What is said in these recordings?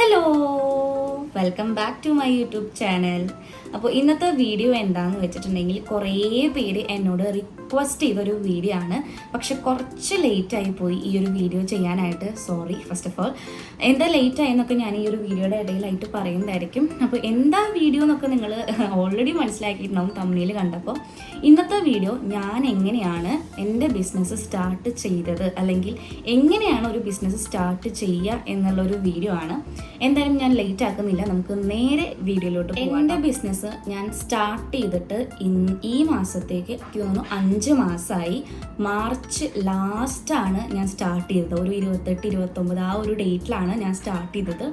Hello! Welcome back to my YouTube channel അപ്പോൾ ഇന്നത്തെ video എന്താണെന്ന് വെച്ചിട്ടുണ്ടെങ്കിൽ കുറേ പേര് എന്നോട് റിക്വസ്റ്റ് ചെയ്തൊരു വീഡിയോ ആണ്. പക്ഷെ കുറച്ച് ലേറ്റ് ആയി പോയി ഈ ഒരു വീഡിയോ ചെയ്യാനായിട്ട്. സോറി ഫസ്റ്റ് ഓഫ് ഓൾ എന്താ ലേറ്റ് ആയെന്നൊക്കെ ഞാൻ ഈ ഒരു വീഡിയോയുടെ ഇടയിലായിട്ട് പറയുന്നതായിരിക്കും. അപ്പോൾ എന്താ വീഡിയോ എന്നൊക്കെ നിങ്ങൾ ഓൾറെഡി മനസ്സിലാക്കിയിട്ടുണ്ടാവും തമ്മിൽ കണ്ടപ്പോൾ ഇന്നത്തെ വീഡിയോ ഞാൻ എങ്ങനെയാണ് എന്റെ ബിസിനസ് സ്റ്റാർട്ട് ചെയ്തത്? അല്ലെങ്കിൽ എങ്ങനെയാണ് ഒരു ബിസിനസ് സ്റ്റാർട്ട് ചെയ്യുക എന്നുള്ളൊരു വീഡിയോ ആണ്. എന്തായാലും ഞാൻ ലേറ്റ് ആക്കുന്നില്ല. നമുക്ക് നേരെ വീഡിയോയിലോട്ട് എന്റെ ബിസിനസ് ഞാൻ സ്റ്റാർട്ട് ചെയ്തിട്ട് ഈ മാസത്തേക്ക് എനിക്ക് തോന്നുന്നു അഞ്ച് മാസമായി മാർച്ച് ലാസ്റ്റാണ് ഞാൻ സ്റ്റാർട്ട് ചെയ്തത്. ഒരു ഇരുപത്തെട്ട് ഇരുപത്തൊമ്പത് ആ ഒരു ഡേറ്റിലാണ് ഞാൻ സ്റ്റാർട്ട് ചെയ്തത്.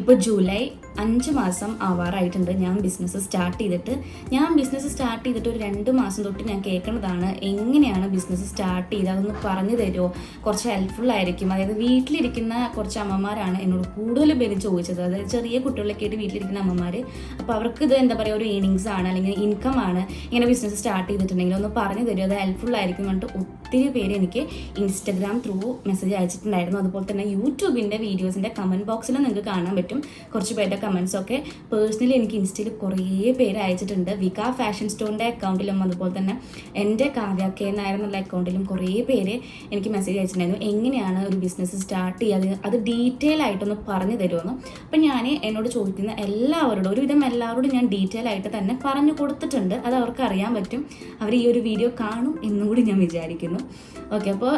ഇപ്പോൾ ജൂലൈ അഞ്ച് മാസം ആവാറായിട്ടുണ്ട്. ഞാൻ ബിസിനസ് സ്റ്റാർട്ട് ചെയ്തിട്ട്. ഞാൻ ബിസിനസ് സ്റ്റാർട്ട് ചെയ്തിട്ട് ഒരു രണ്ട് മാസം തൊട്ട് ഞാൻ കേൾക്കുന്നതാണ് എങ്ങനെയാണ് ബിസിനസ് സ്റ്റാർട്ട് ചെയ്ത് അതൊന്ന് പറഞ്ഞു തരുമോ? കുറച്ച് ഹെൽപ്ഫുൾ ആയിരിക്കും. അതായത് വീട്ടിലിരിക്കുന്ന കുറച്ച് അമ്മമാരാണ് എന്നോട് കൂടുതൽ പേര് ചോദിച്ചത്. അതായത് ചെറിയ കുട്ടികളൊക്കെ ആയിട്ട് വീട്ടിലിരിക്കുന്ന അമ്മമാർ അപ്പോൾ അവർക്ക് ഇത് എന്താ പറയുക ഒരു ഏണിങ്സ് ആണ് അല്ലെങ്കിൽ ഇൻകം ആണ് ഇങ്ങനെ ബിസിനസ് സ്റ്റാർട്ട് ചെയ്തിട്ടുണ്ടെങ്കിൽ ഒന്ന് പറഞ്ഞു തരുമോ? അത് ഹെൽപ്ഫുൾ ആയിരിക്കും പറഞ്ഞിട്ട് ഒത്തിരി പേര് എനിക്ക് ഇൻസ്റ്റഗ്രാം ത്രൂ മെസ്സേജ് അയച്ചിട്ടുണ്ടായിരുന്നു. അതുപോലെ തന്നെ യൂട്യൂബിന്റെ വീഡിയോസിന്റെ കമന്റ് ബോക്സിൽ നിങ്ങൾക്ക് കാണാൻ പറ്റും. കുറച്ച് പേരുടെ കമൻസൊക്കെ പേഴ്സണലി എനിക്ക് ഇൻസ്റ്റയിൽ കുറേ പേര് അയച്ചിട്ടുണ്ട്. വിക ഫാഷൻ സ്റ്റോറിന്റെ അക്കൗണ്ടിലും അതുപോലെ തന്നെ എന്റെ കാവ്യ കെ നായർ എന്നുള്ള അക്കൗണ്ടിലും കുറേ പേര് എനിക്ക് മെസ്സേജ് അയച്ചിട്ടുണ്ടായിരുന്നു. എങ്ങനെയാണ് ഒരു ബിസിനസ് സ്റ്റാർട്ട് ചെയ്യുക അത് ഡീറ്റെയിൽ ആയിട്ടൊന്ന് പറഞ്ഞു തരുമെന്ന് അപ്പം ഞാൻ എന്നോട് ചോദിക്കുന്ന എല്ലാവരോടും ഒരുവിധം എല്ലാവരോടും ഞാൻ ഡീറ്റെയിൽ ആയിട്ട് തന്നെ പറഞ്ഞു കൊടുത്തിട്ടുണ്ട്. അത് അവർക്ക് അറിയാൻ പറ്റും. അവർ ഈ ഒരു വീഡിയോ കാണും എന്നുകൂടി ഞാൻ വിചാരിക്കുന്നു. ഓക്കെ അപ്പോൾ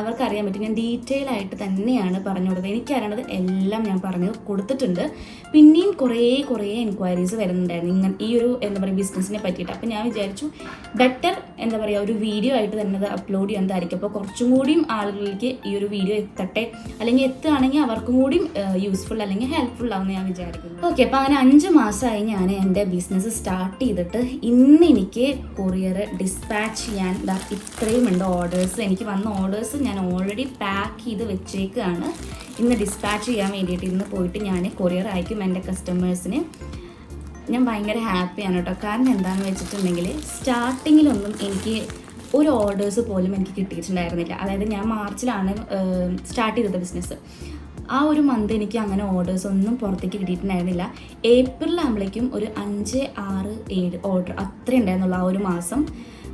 അവർക്ക് അറിയാൻ പറ്റും. ഞാൻ ഡീറ്റെയിൽ ആയിട്ട് തന്നെയാണ് പറഞ്ഞു കൊടുത്തത്. എനിക്കറിയണത് എല്ലാം ഞാൻ പറഞ്ഞു കൊടുത്തിട്ടുണ്ട്. പിന്നെയും കുറേ കുറേ എൻക്വയറീസ് വരുന്നുണ്ടായിരുന്നു. ഇങ്ങനെ ഈ ഒരു എന്താ പറയുക ബിസിനസ്സിനെ പറ്റിയിട്ട്. അപ്പോൾ ഞാൻ വിചാരിച്ചു ബെറ്റർ എന്താ പറയുക ഒരു വീഡിയോ ആയിട്ട് തന്നെ അത് അപ്ലോഡ് ചെയ്യുന്നതായിരിക്കും അപ്പോൾ കുറച്ചും കൂടിയും ആളുകളിലേക്ക് ഈ ഒരു വീഡിയോ എത്തട്ടെ. അല്ലെങ്കിൽ എത്തുകയാണെങ്കിൽ അവർക്കും കൂടിയും യൂസ്ഫുൾ അല്ലെങ്കിൽ ഹെൽപ്ഫുൾ ആവുമെന്ന് ഞാൻ വിചാരിക്കുന്നു. ഓക്കെ അപ്പോൾ അങ്ങനെ അഞ്ച് മാസമായി ഞാൻ എന്റെ ബിസിനസ് സ്റ്റാർട്ട് ചെയ്തിട്ട് ഇന്ന് എനിക്ക് കൊറിയർ ഡിസ്പാച്ച് ചെയ്യാൻ ഇത്രയും ഉണ്ട് ഓർഡേഴ്സ് എനിക്ക് വന്ന ഓർഡേഴ്സ് ഞാൻ ഓൾറെഡി പാക്ക് ചെയ്ത് വെച്ചേക്കാണ്. ഇന്ന് ഡിസ്പാച്ച് ചെയ്യാൻ വേണ്ടിയിട്ട് ഇന്ന് പോയിട്ട് ഞാൻ കൊറിയർ അയക്കും എന്റെ കസ്റ്റമേഴ്സിന് ഞാൻ ഭയങ്കര ഹാപ്പിയാണ് കേട്ടോ കാരണം എന്താണെന്ന് വെച്ചിട്ടുണ്ടെങ്കിൽ സ്റ്റാർട്ടിങ്ങിലൊന്നും എനിക്ക് ഒരു ഓർഡേഴ്സ് പോലും എനിക്ക് കിട്ടിയിട്ടുണ്ടായിരുന്നില്ല. അതായത് ഞാൻ മാർച്ചിലാണ് സ്റ്റാർട്ട് ചെയ്തത് ബിസിനസ് ആ ഒരു മന്ത് എനിക്ക് അങ്ങനെ ഓർഡേഴ്സ് ഒന്നും പുറത്തേക്ക് കിട്ടിയിട്ടുണ്ടായിരുന്നില്ല. ഏപ്രിലാകുമ്പോഴേക്കും ഒരു അഞ്ച് ആറ് ഏഴ് ഓർഡർ അത്രേ ഉണ്ടായിരുന്നുള്ളൂ ആ ഒരു മാസം.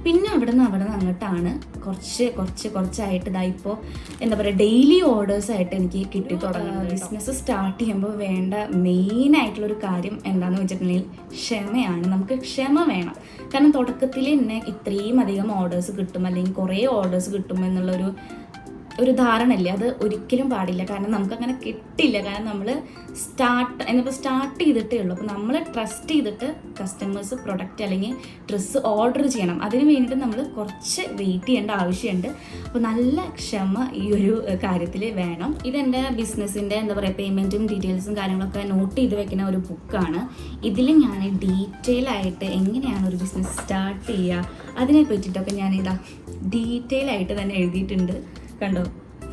പിന്നെ അവിടെ നിന്ന് അവിടെ നിന്ന് അങ്ങോട്ടാണ് കുറച്ച് കുറച്ച് കുറച്ചായിട്ട് ഇതാ ഇപ്പോൾ എന്താ പറയുക ഡെയിലി ഓർഡേഴ്സ് ആയിട്ട് എനിക്ക് കിട്ടി തുടങ്ങുന്നത് ബിസിനസ് സ്റ്റാർട്ട് ചെയ്യുമ്പോൾ വേണ്ട മെയിൻ ആയിട്ടുള്ളൊരു കാര്യം എന്താണെന്ന് വെച്ചിട്ടുണ്ടെങ്കിൽ ക്ഷമയാണ്. നമുക്ക് ക്ഷമ വേണം. കാരണം തുടക്കത്തിൽ തന്നെ ഇത്രയും അധികം ഓർഡേഴ്സ് കിട്ടും അല്ലെങ്കിൽ കുറേ ഓർഡേഴ്സ് കിട്ടും എന്നുള്ളൊരു ഒരു ധാരണയില്ലേ. അത് ഒരിക്കലും പാടില്ല. കാരണം നമുക്ക് അങ്ങനെ കിട്ടില്ല കാരണം നമ്മൾ സ്റ്റാർട്ട് എന്നിപ്പോൾ സ്റ്റാർട്ട് ചെയ്തിട്ടേ ഉള്ളൂ. അപ്പോൾ നമ്മൾ ട്രസ്റ്റ് ചെയ്തിട്ട് കസ്റ്റമേഴ്സ് പ്രൊഡക്റ്റ് അല്ലെങ്കിൽ ഡ്രസ്സ് ഓർഡർ ചെയ്യണം. അതിന് വേണ്ടിയിട്ട് നമ്മൾ കുറച്ച് വെയിറ്റ് ചെയ്യേണ്ട ആവശ്യമുണ്ട്. അപ്പോൾ നല്ല ക്ഷമ ഈ ഒരു കാര്യത്തിൽ വേണം. ഇതെന്റെ ബിസിനസ്സിന്റെ എന്താ പറയുക പേയ്മെന്റും ഡീറ്റെയിൽസും കാര്യങ്ങളൊക്കെ നോട്ട് ചെയ്ത് വെക്കുന്ന ഒരു ബുക്കാണ് ഇതിൽ ഞാൻ ഡീറ്റെയിൽ ആയിട്ട് എങ്ങനെയാണ് ഒരു ബിസിനസ് സ്റ്റാർട്ട് ചെയ്യുക അതിനെ പറ്റിയിട്ടൊക്കെ ഞാൻ ഇതാ ഡീറ്റെയിൽ ആയിട്ട് തന്നെ എഴുതിയിട്ടുണ്ട്. കണ്ടോ?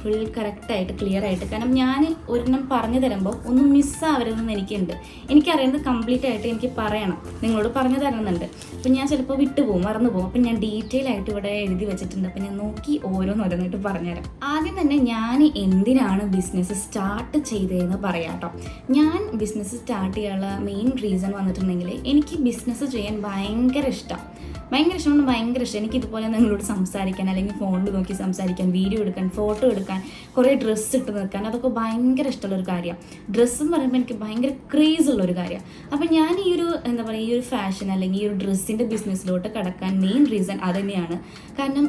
ഫുൾ കറക്റ്റായിട്ട് ക്ലിയർ ആയിട്ട്. കാരണം ഞാൻ ഒരെണ്ണം പറഞ്ഞു തരുമ്പോൾ ഒന്നും മിസ്സാവരുതെന്ന് എനിക്കുണ്ട്. എനിക്കറിയുന്നത് കംപ്ലീറ്റ് ആയിട്ട് എനിക്ക് പറയണം. നിങ്ങളോട് പറഞ്ഞു തരുന്നുണ്ട്. അപ്പം ഞാൻ ചിലപ്പോൾ വിട്ടുപോകും മറന്നു പോകും അപ്പം ഞാൻ ഡീറ്റെയിൽ ആയിട്ട് ഇവിടെ എഴുതി വെച്ചിട്ടുണ്ട്. അപ്പം ഞാൻ നോക്കി ഓരോന്നോരോന്നായിട്ട് പറഞ്ഞുതരാം. ആദ്യം തന്നെ ഞാൻ എന്തിനാണ് ബിസിനസ് സ്റ്റാർട്ട് ചെയ്തതെന്ന് പറയാം കേട്ടോ. ഞാൻ ബിസിനസ് സ്റ്റാർട്ട് ചെയ്യാനുള്ള മെയിൻ റീസൺ വന്നിട്ടുണ്ടെങ്കിൽ എനിക്ക് ബിസിനസ് ചെയ്യാൻ ഭയങ്കര ഇഷ്ടം. ഭയങ്കര ഇഷ്ടമാണ് ഭയങ്കര ഇഷ്ടം. എനിക്ക് ഇതുപോലെ നിങ്ങളോട് സംസാരിക്കാൻ അല്ലെങ്കിൽ ഫോണിൽ നോക്കി സംസാരിക്കാൻ വീഡിയോ എടുക്കാൻ ഫോട്ടോ എടുക്കാൻ കുറേ ഡ്രസ്സ് ഇട്ട് നിൽക്കാൻ അതൊക്കെ ഭയങ്കര ഇഷ്ടമുള്ള ഒരു കാര്യമാണ്. ഡ്രസ്സ് എന്ന് പറയുമ്പോൾ എനിക്ക് ഭയങ്കര ക്രേസ് ഉള്ള ഒരു കാര്യമാണ്. അപ്പം ഞാൻ ഈ ഒരു എന്താ പറയുക ഈ ഒരു ഫാഷൻ അല്ലെങ്കിൽ ഈ ഒരു ഡ്രസ്സിന്റെ ബിസിനസ്സിലോട്ട് കടക്കാൻ മെയിൻ റീസൺ അത് തന്നെയാണ് കാരണം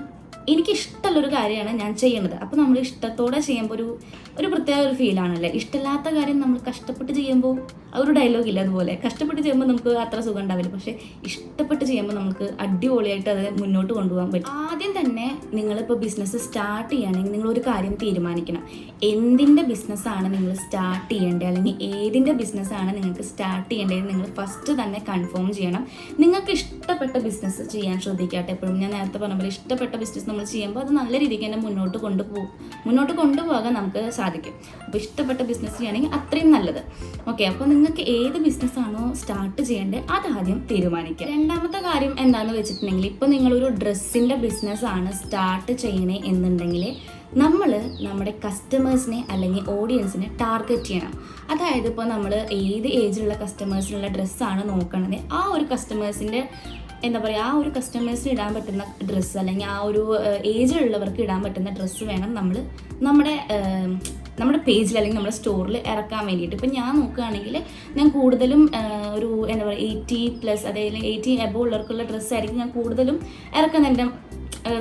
എനിക്ക് ഇഷ്ടമുള്ളൊരു കാര്യമാണ് ഞാൻ ചെയ്യുന്നത് അപ്പോൾ നമ്മൾ ഇഷ്ടത്തോടെ ചെയ്യുമ്പോൾ ഒരു ഒരു പ്രത്യേക ഒരു ഫീലാണല്ലേ ഇഷ്ടമില്ലാത്ത കാര്യം നമ്മൾ കഷ്ടപ്പെട്ട് ചെയ്യുമ്പോൾ ഒരു ഡയലോഗ് ഇല്ല അതുപോലെ. കഷ്ടപ്പെട്ട് ചെയ്യുമ്പോൾ നമുക്ക് അത്ര സുഖം ഉണ്ടാവില്ല. പക്ഷേ ഇഷ്ടപ്പെട്ട് ചെയ്യുമ്പോൾ നമുക്ക് അടിപൊളിയായിട്ട് അത് മുന്നോട്ട് കൊണ്ടുപോകാൻ പറ്റും. ആദ്യം തന്നെ നിങ്ങളിപ്പോൾ ബിസിനസ് സ്റ്റാർട്ട് ചെയ്യുകയാണെങ്കിൽ നിങ്ങൾ ഒരു കാര്യം തീരുമാനിക്കണം. എന്തിന്റെ ബിസിനസ്സാണ് നിങ്ങൾ സ്റ്റാർട്ട് ചെയ്യേണ്ടത്? അല്ലെങ്കിൽ ഏതിന്റെ ബിസിനസ്സാണ് നിങ്ങൾക്ക് സ്റ്റാർട്ട് ചെയ്യേണ്ടത്? നിങ്ങൾ ഫസ്റ്റ് തന്നെ കൺഫേം ചെയ്യണം. നിങ്ങൾക്ക് ഇഷ്ടപ്പെട്ട ബിസിനസ് ചെയ്യാൻ ശ്രദ്ധിക്കട്ടെ. എപ്പോഴും ഞാൻ നേരത്തെ പറഞ്ഞ പോലെ ഇഷ്ടപ്പെട്ട ബിസിനസ് നമ്മൾ ചെയ്യുമ്പോൾ അത് നല്ല രീതിക്ക് തന്നെ മുന്നോട്ട് കൊണ്ടുപോകും. മുന്നോട്ട് കൊണ്ടുപോകാൻ നമുക്ക് സാധിക്കും. അപ്പോൾ ഇഷ്ടപ്പെട്ട ബിസിനസ് ചെയ്യുകയാണെങ്കിൽ അത്രയും നല്ലത്. ഓക്കെ അപ്പോൾ നിങ്ങൾക്ക് ഏത് ബിസിനസ് ആണോ സ്റ്റാർട്ട് ചെയ്യേണ്ടത് അത് ആദ്യം തീരുമാനിക്കുക. രണ്ടാമത്തെ കാര്യം എന്താണെന്ന് വെച്ചിട്ടുണ്ടെങ്കിൽ ഇപ്പോൾ നിങ്ങളൊരു ഡ്രസ്സിന്റെ ബിസിനസ്സാണ് സ്റ്റാർട്ട് ചെയ്യണേ എന്നുണ്ടെങ്കിൽ നമ്മൾ നമ്മുടെ കസ്റ്റമേഴ്സിനെ അല്ലെങ്കിൽ ഓഡിയൻസിനെ ടാർഗറ്റ് ചെയ്യണം. അതായത് ഇപ്പോൾ നമ്മൾ ഏത് ഏജിലുള്ള കസ്റ്റമേഴ്സിനുള്ള ഡ്രസ്സാണ് നോക്കണത്. ആ ഒരു കസ്റ്റമേഴ്സിന്റെ എന്താ പറയുക ആ ഒരു കസ്റ്റമേഴ്സിന് ഇടാൻ പറ്റുന്ന ഡ്രസ്സ് അല്ലെങ്കിൽ ആ ഒരു ഏജിലുള്ളവർക്ക് ഇടാൻ പറ്റുന്ന ഡ്രസ്സ് വേണം നമ്മൾ നമ്മുടെ നമ്മുടെ പേജിൽ അല്ലെങ്കിൽ നമ്മുടെ സ്റ്റോറിൽ ഇറക്കാൻ വേണ്ടിയിട്ട്. ഇപ്പം ഞാൻ നോക്കുകയാണെങ്കിൽ ഞാൻ കൂടുതലും ഒരു എന്താ പറയുക എയ്റ്റി പ്ലസ് അതായത് എയ്റ്റി എബോ ഉള്ളവർക്കുള്ള ഡ്രസ്സായിരിക്കും ഞാൻ കൂടുതലും ഇറക്കുന്നത് എന്റെ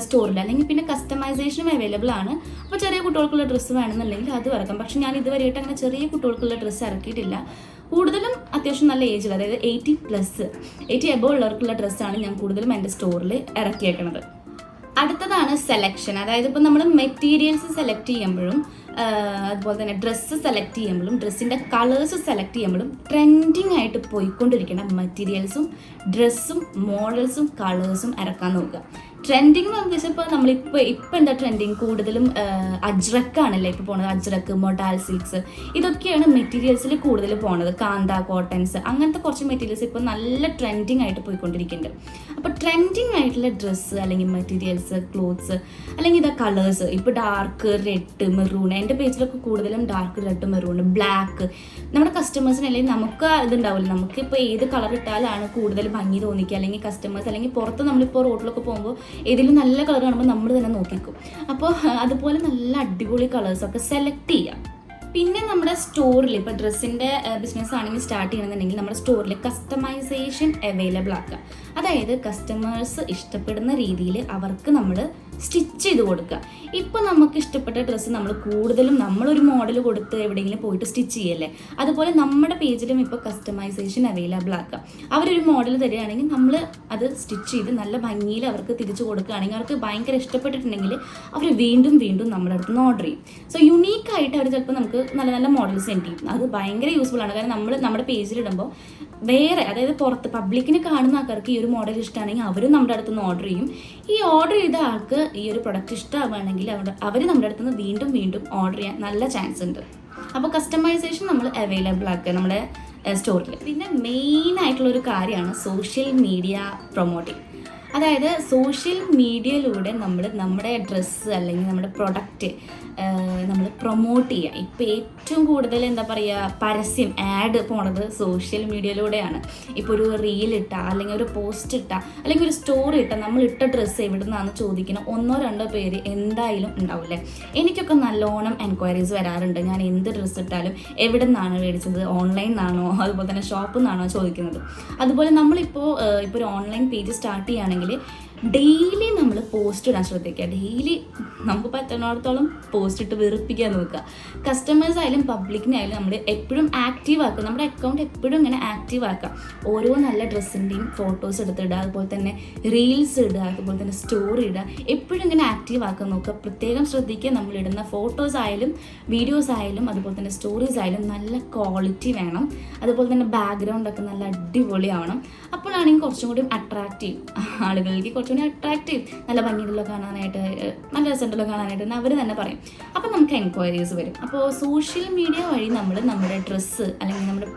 സ്റ്റോറിൽ. അല്ലെങ്കിൽ പിന്നെ കസ്റ്റമൈസേഷനും അവൈലബിൾ ആണ്. അപ്പോൾ ചെറിയ കുട്ടികൾക്കുള്ള ഡ്രസ്സ് വേണമെന്നുണ്ടെങ്കിൽ അത് ഇറക്കാം. പക്ഷേ ഞാൻ ഇതുവരെയായിട്ട് അങ്ങനെ ചെറിയ കുട്ടികൾക്കുള്ള ഡ്രസ്സ് ഇറക്കിയിട്ടില്ല. കൂടുതലും അത്യാവശ്യം നല്ല ഏജിൽ അതായത് എയ്റ്റി പ്ലസ് എയ്റ്റി എബോ ഉള്ളവർക്കുള്ള ഡ്രസ്സാണ് ഞാൻ കൂടുതലും എന്റെ സ്റ്റോറിൽ ഇറക്കിയേക്കുന്നത് അടുത്തതാണ് സെലക്ഷൻ അതായത് ഇപ്പോൾ നമ്മൾ മെറ്റീരിയൽസ് സെലക്ട് ചെയ്യുമ്പോഴും അതുപോലെ തന്നെ ഡ്രസ്സ് സെലക്ട് ചെയ്യുമ്പോഴും ഡ്രസ്സിന്റെ കളേഴ്സ് സെലക്ട് ചെയ്യുമ്പോഴും ട്രെൻഡിങ് ആയിട്ട് പോയിക്കൊണ്ടിരിക്കുന്ന മെറ്റീരിയൽസും ഡ്രസ്സും മോഡൽസും കളേഴ്സും ഇറക്കാൻ നോക്കുക. ട്രെൻഡിങ് എന്ന് വെച്ചാൽ ഇപ്പോൾ നമ്മളിപ്പോൾ ഇപ്പോൾ എന്താ ട്രെൻഡിങ് കൂടുതലും അജ്രക്കാണല്ലേ ഇപ്പോൾ പോണത്. അജ്രക്ക് മൊഡാൽ സിൽക്സ് ഇതൊക്കെയാണ് മെറ്റീരിയൽസിൽ കൂടുതൽ പോണത്. കാന്ത കോട്ടൺസ് അങ്ങനത്തെ കുറച്ച് മെറ്റീരിയൽസ് ഇപ്പോൾ നല്ല ട്രെൻഡിങ് ആയിട്ട് പോയിക്കൊണ്ടിരിക്കുന്നുണ്ട് അപ്പോൾ ട്രെൻഡിങ് ആയിട്ടുള്ള ഡ്രസ്സ് അല്ലെങ്കിൽ മെറ്റീരിയൽസ് ക്ലോത്ത്സ് അല്ലെങ്കിൽ ഇതാ കളേഴ്സ് ഇപ്പോൾ ഡാർക്ക് റെഡ് മെറൂൺ എന്റെ പേജിലൊക്കെ കൂടുതലും ഡാർക്ക് റെഡ് മെറൂൺ ബ്ലാക്ക് നമ്മുടെ കസ്റ്റമേഴ്സിന് അല്ലെങ്കിൽ നമുക്ക് ഇതുണ്ടാവില്ല നമുക്ക് ഇപ്പോൾ ഏത് കളർ ഇട്ടാലാണ് കൂടുതൽ ഭംഗി തോന്നിക്കുക അല്ലെങ്കിൽ കസ്റ്റമേഴ്സ് അല്ലെങ്കിൽ പുറത്ത് നമ്മളിപ്പോൾ റോഡിലൊക്കെ പോകുമ്പോൾ ഏതെങ്കിലും നല്ല കളർ കാണുമ്പോൾ നമ്മൾ തന്നെ നോക്കിക്കും. അപ്പോൾ അതുപോലെ നല്ല അടിപൊളി കളേഴ്സൊക്കെ സെലക്ട് ചെയ്യാം. പിന്നെ നമ്മുടെ സ്റ്റോറിൽ ഇപ്പോൾ ഡ്രസ്സിന്റെ ബിസിനസ് ആണെങ്കിൽ സ്റ്റാർട്ട് ചെയ്യണമെന്നുണ്ടെങ്കിൽ നമ്മുടെ സ്റ്റോറിൽ കസ്റ്റമൈസേഷൻ അവൈലബിൾ ആക്കുക. അതായത് കസ്റ്റമേഴ്സ് ഇഷ്ടപ്പെടുന്ന രീതിയിൽ അവർക്ക് നമ്മൾ സ്റ്റിച്ച് ചെയ്ത് കൊടുക്കുക. ഇപ്പോൾ നമുക്ക് ഇഷ്ടപ്പെട്ട ഡ്രസ്സ് നമ്മൾ കൂടുതലും നമ്മളൊരു മോഡൽ കൊടുത്ത് എവിടെയെങ്കിലും പോയിട്ട് സ്റ്റിച്ച് ചെയ്യല്ലേ? അതുപോലെ നമ്മുടെ പേജിലും ഇപ്പോൾ കസ്റ്റമൈസേഷൻ അവൈലബിൾ ആക്കുക അവരൊരു മോഡൽ തരികയാണെങ്കിൽ നമ്മൾ അത് സ്റ്റിച്ച് ചെയ്ത് നല്ല ഭംഗിയിൽ അവർക്ക് തിരിച്ചു കൊടുക്കുകയാണെങ്കിൽ അവർക്ക് ഭയങ്കര ഇഷ്ടപ്പെട്ടിട്ടുണ്ടെങ്കിൽ അവർ വീണ്ടും വീണ്ടും നമ്മുടെ അടുത്ത് നിന്ന് ഓർഡർ ചെയ്യും. സോ യുണീക്കായിട്ട് അവർ ചിലപ്പോൾ നമുക്ക് നല്ല നല്ല മോഡൽസ് സെൻഡ് ചെയ്യും. അത് ഭയങ്കര യൂസ്ഫുൾ ആണ്. കാരണം നമ്മൾ നമ്മുടെ പേജിലിടുമ്പോൾ വേറെ അതായത് പുറത്ത് പബ്ലിക്കിന് കാണുന്ന ആൾക്കാർക്ക് ഈ ഒരു മോഡൽ ഇഷ്ടമാണെങ്കിൽ അവരും നമ്മുടെ അടുത്ത് നിന്ന് ഓർഡർ ചെയ്യും. ഈ ഓർഡർ ചെയ്ത ആൾക്ക് ഈ ഒരു പ്രൊഡക്റ്റ് ഇഷ്ടമാവുകയാണെങ്കിൽ അവർ അവർ നമ്മുടെ അടുത്ത് നിന്ന് വീണ്ടും വീണ്ടും ഓർഡർ ചെയ്യാൻ നല്ല ചാൻസ് ഉണ്ട്. അപ്പോൾ കസ്റ്റമൈസേഷൻ നമ്മൾ അവൈലബിൾ ആക്കുക നമ്മുടെ സ്റ്റോറിൽ പിന്നെ മെയിൻ ആയിട്ടുള്ള ഒരു കാര്യമാണ് സോഷ്യൽ മീഡിയ പ്രൊമോട്ടിങ് അതായത് സോഷ്യൽ മീഡിയയിലൂടെ നമ്മൾ നമ്മുടെ ഡ്രസ്സ് അല്ലെങ്കിൽ നമ്മുടെ പ്രൊഡക്റ്റ് നമ്മൾ പ്രൊമോട്ട് ചെയ്യുക ഇപ്പോൾ ഏറ്റവും കൂടുതൽ എന്താ പറയുക പരസ്യം ആഡ് പോണത് സോഷ്യൽ മീഡിയയിലൂടെയാണ് ഇപ്പോൾ ഒരു റീൽ ഇട്ട അല്ലെങ്കിൽ ഒരു പോസ്റ്റ് ഇട്ട അല്ലെങ്കിൽ ഒരു സ്റ്റോറി ഇട്ട നമ്മൾ ഇട്ട ഡ്രസ്സ് എവിടെ നിന്നാണെന്ന് ചോദിക്കുന്ന ഒന്നോ രണ്ടോ പേര് എന്തായാലും ഉണ്ടാവില്ലേ? എനിക്കൊക്കെ നല്ലോണം എൻക്വയറീസ് വരാറുണ്ട്. ഞാൻ എന്ത് ഡ്രസ്സ് ഇട്ടാലും എവിടെ നിന്നാണ് മേടിച്ചത് ഓൺലൈൻ നിന്നാണോ അതുപോലെ തന്നെ ഷോപ്പിൽ നിന്നാണോ ചോദിക്കുന്നത്. അതുപോലെ നമ്മളിപ്പോൾ ഇപ്പോൾ ഒരു ഓൺലൈൻ പേജ് സ്റ്റാർട്ട് ചെയ്യുകയാണെങ്കിൽ ഡെയിലി നമ്മൾ പോസ്റ്റ് ഇടാൻ ശ്രദ്ധിക്കുക. ഡെയിലി നമുക്ക് പറ്റുന്നിടത്തോളം പോസ്റ്റ് ഇട്ട് വെറുപ്പിക്കാൻ നോക്കുക. കസ്റ്റമേഴ്സ് ആയാലും പബ്ലിക്കിനായാലും നമ്മൾ എപ്പോഴും ആക്റ്റീവ് ആക്കുക. നമ്മുടെ അക്കൗണ്ട് എപ്പോഴും ഇങ്ങനെ ആക്റ്റീവ് ആക്കുക. ഓരോ നല്ല ഡ്രസ്സിന്റെയും ഫോട്ടോസ് എടുത്തിടുക അതുപോലെ തന്നെ റീൽസ് ഇടുക. അതുപോലെ തന്നെ സ്റ്റോറി ഇടുക. എപ്പോഴും ഇങ്ങനെ ആക്റ്റീവ് ആക്കാൻ നോക്കുക. പ്രത്യേകം ശ്രദ്ധിക്കുക. നമ്മൾ ഇടുന്ന ഫോട്ടോസ് ആയാലും വീഡിയോസ് ആയാലും അതുപോലെ തന്നെ സ്റ്റോറീസ് ആയാലും നല്ല ക്വാളിറ്റി വേണം. അതുപോലെ തന്നെ ബാക്ക്ഗ്രൗണ്ട് ഒക്കെ നല്ല അടിപൊളിയാവണം. അപ്പോഴാണെങ്കിൽ കുറച്ചും കൂടി അട്രാക്റ്റീവ് ആളുകളിലേക്ക് കുറച്ചും കൂടി അട്രാക്റ്റീവ് നല്ല ഭംഗിയുള്ള കാണാനായിട്ട് നല്ല രസമുണ്ടല്ലോ കാണാനായിട്ട് എന്ന് അവർ തന്നെ പറയും. അപ്പോൾ നമുക്ക് എൻക്വയറീസ് വരും. അപ്പോൾ സോഷ്യൽ മീഡിയ വഴി നമ്മൾ നമ്മുടെ ഡ്രസ്സ് അല്ലെങ്കിൽ നമ്മുടെ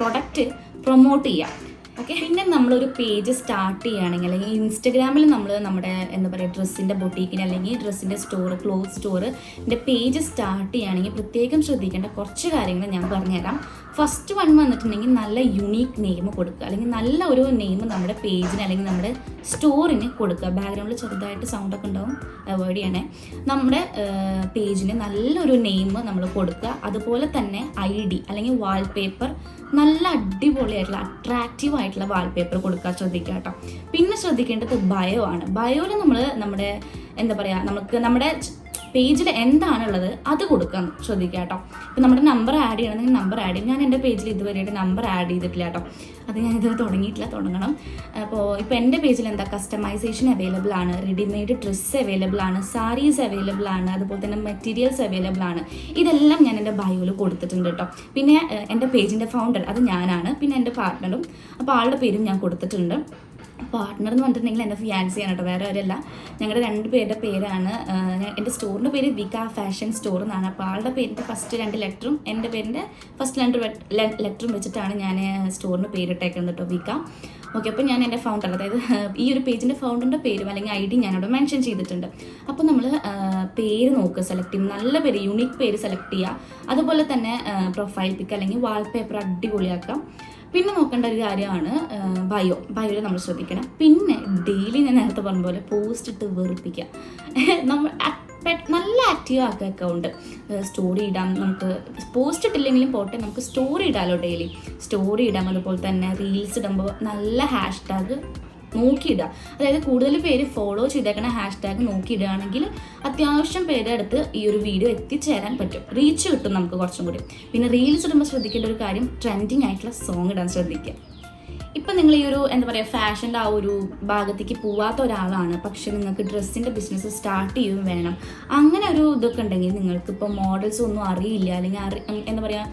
പ്രൊഡക്റ്റ് പ്രൊമോട്ട് ചെയ്യാം. ഓക്കെ പിന്നെ നമ്മളൊരു പേജ് സ്റ്റാർട്ട് ചെയ്യുകയാണെങ്കിൽ അല്ലെങ്കിൽ ഇൻസ്റ്റഗ്രാമിൽ നമ്മൾ നമ്മുടെ എന്താ പറയുക ഡ്രസ്സിന്റെ ബൊട്ടീക്കിന് അല്ലെങ്കിൽ ഡ്രസ്സിന്റെ സ്റ്റോർ ക്ലോത്ത് സ്റ്റോറിന്റെ പേജ് സ്റ്റാർട്ട് ചെയ്യുകയാണെങ്കിൽ പ്രത്യേകം ശ്രദ്ധിക്കേണ്ട കുറച്ച് കാര്യങ്ങൾ ഞാൻ പറഞ്ഞുതരാം. ഫസ്റ്റ് വൺ വന്നിട്ടുണ്ടെങ്കിൽ നല്ല യുണീക്ക് നെയിം കൊടുക്കുക. അല്ലെങ്കിൽ നല്ല ഒരു നെയിം നമ്മുടെ പേജിന് അല്ലെങ്കിൽ നമ്മുടെ സ്റ്റോറിന് കൊടുക്കുക. ബാക്ക്ഗ്രൗണ്ടിൽ ചെറുതായിട്ട് സൗണ്ട് ഒക്കെ ഉണ്ടാവും. അവോയ്ഡ് ചെയ്യണേ. നമ്മുടെ പേജിന് നല്ലൊരു നെയിം നമ്മൾ കൊടുക്കുക. അതുപോലെ തന്നെ ഐ ഡി അല്ലെങ്കിൽ വാൾപേപ്പർ നല്ല അടിപൊളിയായിട്ടുള്ള അട്രാക്റ്റീവ് ആയിട്ടുള്ള വാൾപേപ്പർ കൊടുക്കാൻ ശ്രദ്ധിക്കുക കേട്ടോ. പിന്നെ ശ്രദ്ധിക്കേണ്ടത് ബയോ ആണ്. ബയോയിൽ നമ്മൾ നമ്മുടെ എന്താ പറയുക നമുക്ക് നമ്മുടെ പേജിൽ എന്താണുള്ളത് അത് കൊടുക്കാൻ ശ്രദ്ധിക്കുക കേട്ടോ. ഇപ്പം നമ്മുടെ നമ്പർ ആഡ് ചെയ്യണമെങ്കിൽ നമ്പർ ആഡ് ചെയ്യും. ഞാൻ എന്റെ പേജിൽ ഇതുവരെയായിട്ട് നമ്പർ ആഡ് ചെയ്തിട്ടില്ല കേട്ടോ. അത് ഞാൻ ഇത് തുടങ്ങിയിട്ടില്ല തുടങ്ങണം. അപ്പോൾ ഇപ്പോൾ എന്റെ പേജിൽ എന്താ? കസ്റ്റമൈസേഷൻ അവൈലബിൾ ആണ് റെഡിമെയ്ഡ് ഡ്രസ്സ് അവൈലബിൾ ആണ് സാരീസ് അവൈലബിൾ ആണ് അതുപോലെ തന്നെ മെറ്റീരിയൽസ് അവൈലബിൾ ആണ്. ഇതെല്ലാം ഞാൻ എന്റെ ബയോയിൽ കൊടുത്തിട്ടുണ്ട് കേട്ടോ. പിന്നെ എന്റെ പേജിന്റെ ഫൗണ്ടർ അത് ഞാനാണ്. പിന്നെ എന്റെ പാർട്ട്ണറും അപ്പോൾ ആളുടെ പേരും ഞാൻ കൊടുത്തിട്ടുണ്ട്. പാർട്ട്ണർ എന്ന് പറഞ്ഞിട്ടുണ്ടെങ്കിൽ എന്റെ ഫിയാൻസിയാണ് കേട്ടോ വേറെ ആരല്ല ഞങ്ങളുടെ രണ്ട് പേരുടെ പേരാണ് എന്റെ സ്റ്റോറിന്റെ പേര് വിക ഫാഷൻ സ്റ്റോർ എന്നാണ് അപ്പോൾ ആളുടെ പേരിന്റെ ഫസ്റ്റ് രണ്ട് ലെറ്ററും എന്റെ പേരിന്റെ ഫസ്റ്റ് രണ്ട് ലെറ്ററും വെച്ചിട്ടാണ് ഞാൻ സ്റ്റോറിന്റെ പേരിട്ടേക്കുന്നത് കേട്ടോ വിക. ഓക്കെ അപ്പോൾ ഞാൻ എന്റെ ഫൗണ്ടർ അതായത് ഈ ഒരു പേജിന്റെ ഫൗണ്ടറിന്റെ പേരും അല്ലെങ്കിൽ ഐ ഡി ഞാനവിടെ മെൻഷൻ ചെയ്തിട്ടുണ്ട്. അപ്പോൾ നമ്മൾ പേര് നോക്കുക സെലക്ട് ചെയ്യും. നല്ല പേര് യുണീക്ക് പേര് സെലക്ട് ചെയ്യുക. അതുപോലെ തന്നെ പ്രൊഫൈൽ പിക്ക് അല്ലെങ്കിൽ വാൾപേപ്പർ അടിപൊളിയാക്കാം. പിന്നെ നോക്കേണ്ട ഒരു കാര്യമാണ് ബയോ ബയോയിൽ നമ്മൾ ശ്രദ്ധിക്കണം. പിന്നെ ഡെയിലി ഞാൻ നേരത്തെ പറഞ്ഞ പോലെ പോസ്റ്റ് ഇട്ട് വെറുപ്പിക്കുക. നമ്മൾ നല്ല ആക്റ്റീവ് ആക്കുക അക്കൗണ്ട് സ്റ്റോറി ഇടാം നമുക്ക് പോസ്റ്റ് ഇട്ടില്ലെങ്കിലും പോട്ടെ നമുക്ക് സ്റ്റോറി ഇടാമല്ലോ ഡെയിലി സ്റ്റോറി ഇടാം അതുപോലെ തന്നെ റീൽസ് ഇടുമ്പോൾ നല്ല ഹാഷ് ടാഗ് നോക്കിയിടുക. അതായത് കൂടുതൽ പേര് ഫോളോ ചെയ്തേക്കണ ഹാഷ് ടാഗ് നോക്കിയിടുകയാണെങ്കിൽ അത്യാവശ്യം പേരുടെ അടുത്ത് ഈ ഒരു വീഡിയോ എത്തിച്ചേരാൻ പറ്റും. റീച്ച് കിട്ടും നമുക്ക് കുറച്ചും കൂടി. പിന്നെ റീൽസ് ഇടുമ്പോൾ ശ്രദ്ധിക്കേണ്ട ഒരു കാര്യം ട്രെൻഡിങ് ആയിട്ടുള്ള സോങ് ഇടാൻ ശ്രദ്ധിക്കുക. ഇപ്പം നിങ്ങൾ ഈ ഒരു എന്താ പറയുക ഫാഷന്റെ ആ ഒരു ഭാഗത്തേക്ക് പോവാത്ത ഒരാളാണ്. പക്ഷെ നിങ്ങൾക്ക് ഡ്രസ്സിന്റെ ബിസിനസ് സ്റ്റാർട്ട് ചെയ്യുകയും വേണം. അങ്ങനെ ഒരു ഇതൊക്കെ ഉണ്ടെങ്കിൽ നിങ്ങൾക്ക് ഇപ്പോൾ മോഡൽസ് ഒന്നും അറിയില്ല. അല്ലെങ്കിൽ എന്താ പറയുക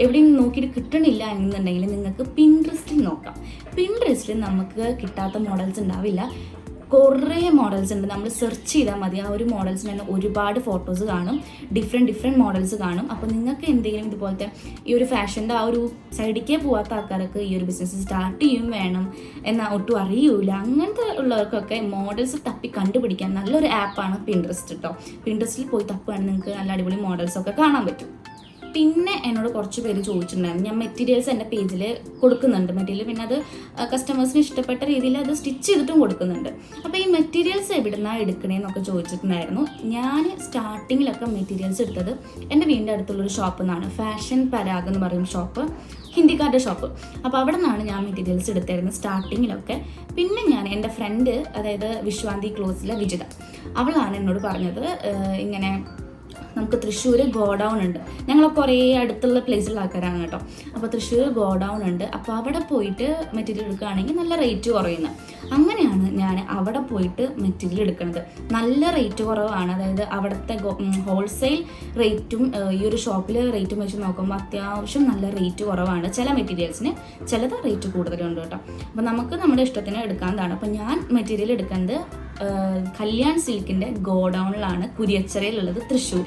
എവിടെയും നോക്കിയിട്ട് കിട്ടണില്ല എന്നുണ്ടെങ്കിൽ നിങ്ങൾക്ക് പിൻട്രസ്റ്റിൽ നോക്കാം. പിൻട്രസ്റ്റിൽ നമുക്ക് കിട്ടാത്ത മോഡൽസ് ഉണ്ടാവില്ല. കുറേ മോഡൽസ് ഉണ്ട്. നമ്മൾ സെർച്ച് ചെയ്താൽ മതി. ആ ഒരു മോഡൽസിന് തന്നെ ഒരുപാട് ഫോട്ടോസ് കാണും. ഡിഫറെന്റ് ഡിഫറെന്റ് മോഡൽസ് കാണും. അപ്പോൾ നിങ്ങൾക്ക് എന്തെങ്കിലും ഇതുപോലത്തെ ഈ ഒരു ഫാഷന്റെ ആ ഒരു സൈഡിക്കേ പോവാത്ത ആൾക്കാർക്ക് ഈ ഒരു ബിസിനസ് സ്റ്റാർട്ട് ചെയ്യും വേണം എന്നാൽ ഒട്ടും അറിയൂല. അങ്ങനത്തെ ഉള്ളവർക്കൊക്കെ മോഡൽസ് തപ്പി കണ്ടുപിടിക്കാൻ നല്ലൊരു ആപ്പാണ് പിൻട്രസ്റ്റ് കേട്ടോ പിൻട്രസ്റ്റിൽ പോയി തപ്പുകയാണെങ്കിൽ നിങ്ങൾക്ക് നല്ല അടിപൊളി മോഡൽസ് ഒക്കെ കാണാൻ പറ്റും. പിന്നെ എന്നോട് കുറച്ച് പേര് ചോദിച്ചിട്ടുണ്ടായിരുന്നു. ഞാൻ മെറ്റീരിയൽസ് എന്റെ പേജിൽ കൊടുക്കുന്നുണ്ട്. മെറ്റീരിയൽ പിന്നെ അത് കസ്റ്റമേഴ്സിന് ഇഷ്ടപ്പെട്ട രീതിയിൽ അത് സ്റ്റിച്ച് ചെയ്തിട്ടും കൊടുക്കുന്നുണ്ട്. അപ്പോൾ ഈ മെറ്റീരിയൽസ് എവിടുന്നാണ് എടുക്കണേന്നൊക്കെ ചോദിച്ചിട്ടുണ്ടായിരുന്നു. ഞാൻ സ്റ്റാർട്ടിങ്ങിലൊക്കെ മെറ്റീരിയൽസ് എടുത്തത് എന്റെ വീടിന്റെ അടുത്തുള്ളൊരു ഷോപ്പിൽ നിന്നാണ് ഫാഷൻ പരാഗ് എന്ന് പറയുന്ന ഷോപ്പ് ഹിന്ദിക്കാരുടെ ഷോപ്പ് അപ്പോൾ അവിടെ നിന്നാണ് ഞാൻ മെറ്റീരിയൽസ് എടുത്തിരുന്നത് സ്റ്റാർട്ടിങ്ങിലൊക്കെ പിന്നെ ഞാൻ എന്റെ ഫ്രണ്ട് അതായത് വിശ്വാന്തി ക്ലോസിലെ വിജിത. അവളാണ് എന്നോട് പറഞ്ഞത് ഇങ്ങനെ നമുക്ക് തൃശ്ശൂർ ഗോഡൗൺ ഉണ്ട്. ഞങ്ങൾ കുറേ അടുത്തുള്ള പ്ലേസിലുള്ള ആൾക്കാരാണ് കേട്ടോ. അപ്പോൾ തൃശ്ശൂർ ഗോഡൗൺ ഉണ്ട്. അപ്പോൾ അവിടെ പോയിട്ട് മെറ്റീരിയൽ എടുക്കുകയാണെങ്കിൽ നല്ല റേറ്റ് കുറയുന്നത് അങ്ങനെയാണ് ഞാൻ അവിടെ പോയിട്ട് മെറ്റീരിയൽ എടുക്കുന്നത്. നല്ല റേറ്റ് കുറവാണ്. അതായത് അവിടുത്തെ ഹോൾസെയിൽ റേറ്റും ഈ ഒരു ഷോപ്പിലെ റേറ്റും വെച്ച് നോക്കുമ്പോൾ അത്യാവശ്യം നല്ല റേറ്റ് കുറവാണ്. ചില മെറ്റീരിയൽസിന് ചിലത് റേറ്റ് കൂടുതലുണ്ട് കേട്ടോ. അപ്പോൾ നമുക്ക് നമ്മുടെ ഇഷ്ടത്തിന് എടുക്കാവുന്നതാണ്. അപ്പോൾ ഞാൻ മെറ്റീരിയൽ എടുക്കുന്നത് കല്യാൺ സിൽക്കിന്റെ ഗോഡൗണിലാണ് കുരിയച്ചറയിലുള്ളത് തൃശ്ശൂർ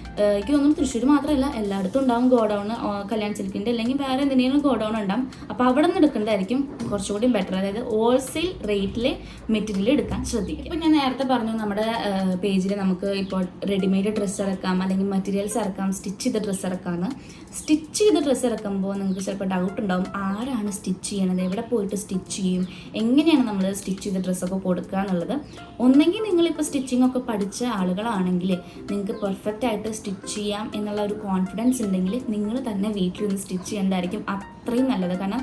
എനിക്ക് തോന്നുന്നു തൃശ്ശൂർ മാത്രമല്ല എല്ലായിടത്തും ഉണ്ടാവും ഗോഡൗൺ കല്യാൺ സിൽക്കിന്റെ അല്ലെങ്കിൽ വേറെ എന്തിനേലും ഗോഡൗൺ ഉണ്ടാവും. അപ്പോൾ അവിടെ നിന്ന് എടുക്കേണ്ടതായിരിക്കും കുറച്ചുകൂടി ബെറ്റർ അതായത് ഹോൾസെയിൽ റേറ്റിൽ മെറ്റീരിയൽ എടുക്കാൻ ശ്രദ്ധിക്കുക. ഇപ്പോൾ ഞാൻ നേരത്തെ പറഞ്ഞു നമ്മുടെ പേജിൽ നമുക്ക് ഇപ്പോൾ റെഡിമെയ്ഡ് ഡ്രസ്സ് ഇറക്കാം അല്ലെങ്കിൽ മെറ്റീരിയൽസ് ഇറക്കാം സ്റ്റിച്ച് ചെയ്ത ഡ്രസ്സ് ഇറക്കാമെന്ന് സ്റ്റിച്ച് ചെയ്ത ഡ്രസ്സ് ഇറക്കുമ്പോൾ നിങ്ങൾക്ക് ചിലപ്പോൾ ഡൗട്ട് ഉണ്ടാവും ആരാണ് സ്റ്റിച്ച് ചെയ്യണത്? എവിടെ പോയിട്ട് സ്റ്റിച്ച് ചെയ്യും? എങ്ങനെയാണ് നമ്മൾ സ്റ്റിച്ച് ചെയ്ത ഡ്രസ്സൊക്കെ കൊടുക്കുക എന്നുള്ളത്? ഒന്നെങ്കിൽ നിങ്ങളിപ്പോൾ സ്റ്റിച്ചിങ് ഒക്കെ പഠിച്ച ആളുകളാണെങ്കിൽ നിങ്ങൾക്ക് പെർഫെക്റ്റ് ആയിട്ട് സ്റ്റിച്ച് ചെയ്യാം എന്നുള്ള ഒരു കോൺഫിഡൻസ് ഉണ്ടെങ്കിൽ നിങ്ങൾ തന്നെ വീട്ടിൽ നിന്ന് സ്റ്റിച്ച് ചെയ്യേണ്ടതായിരിക്കും. അത്രയും നല്ലത്. കാരണം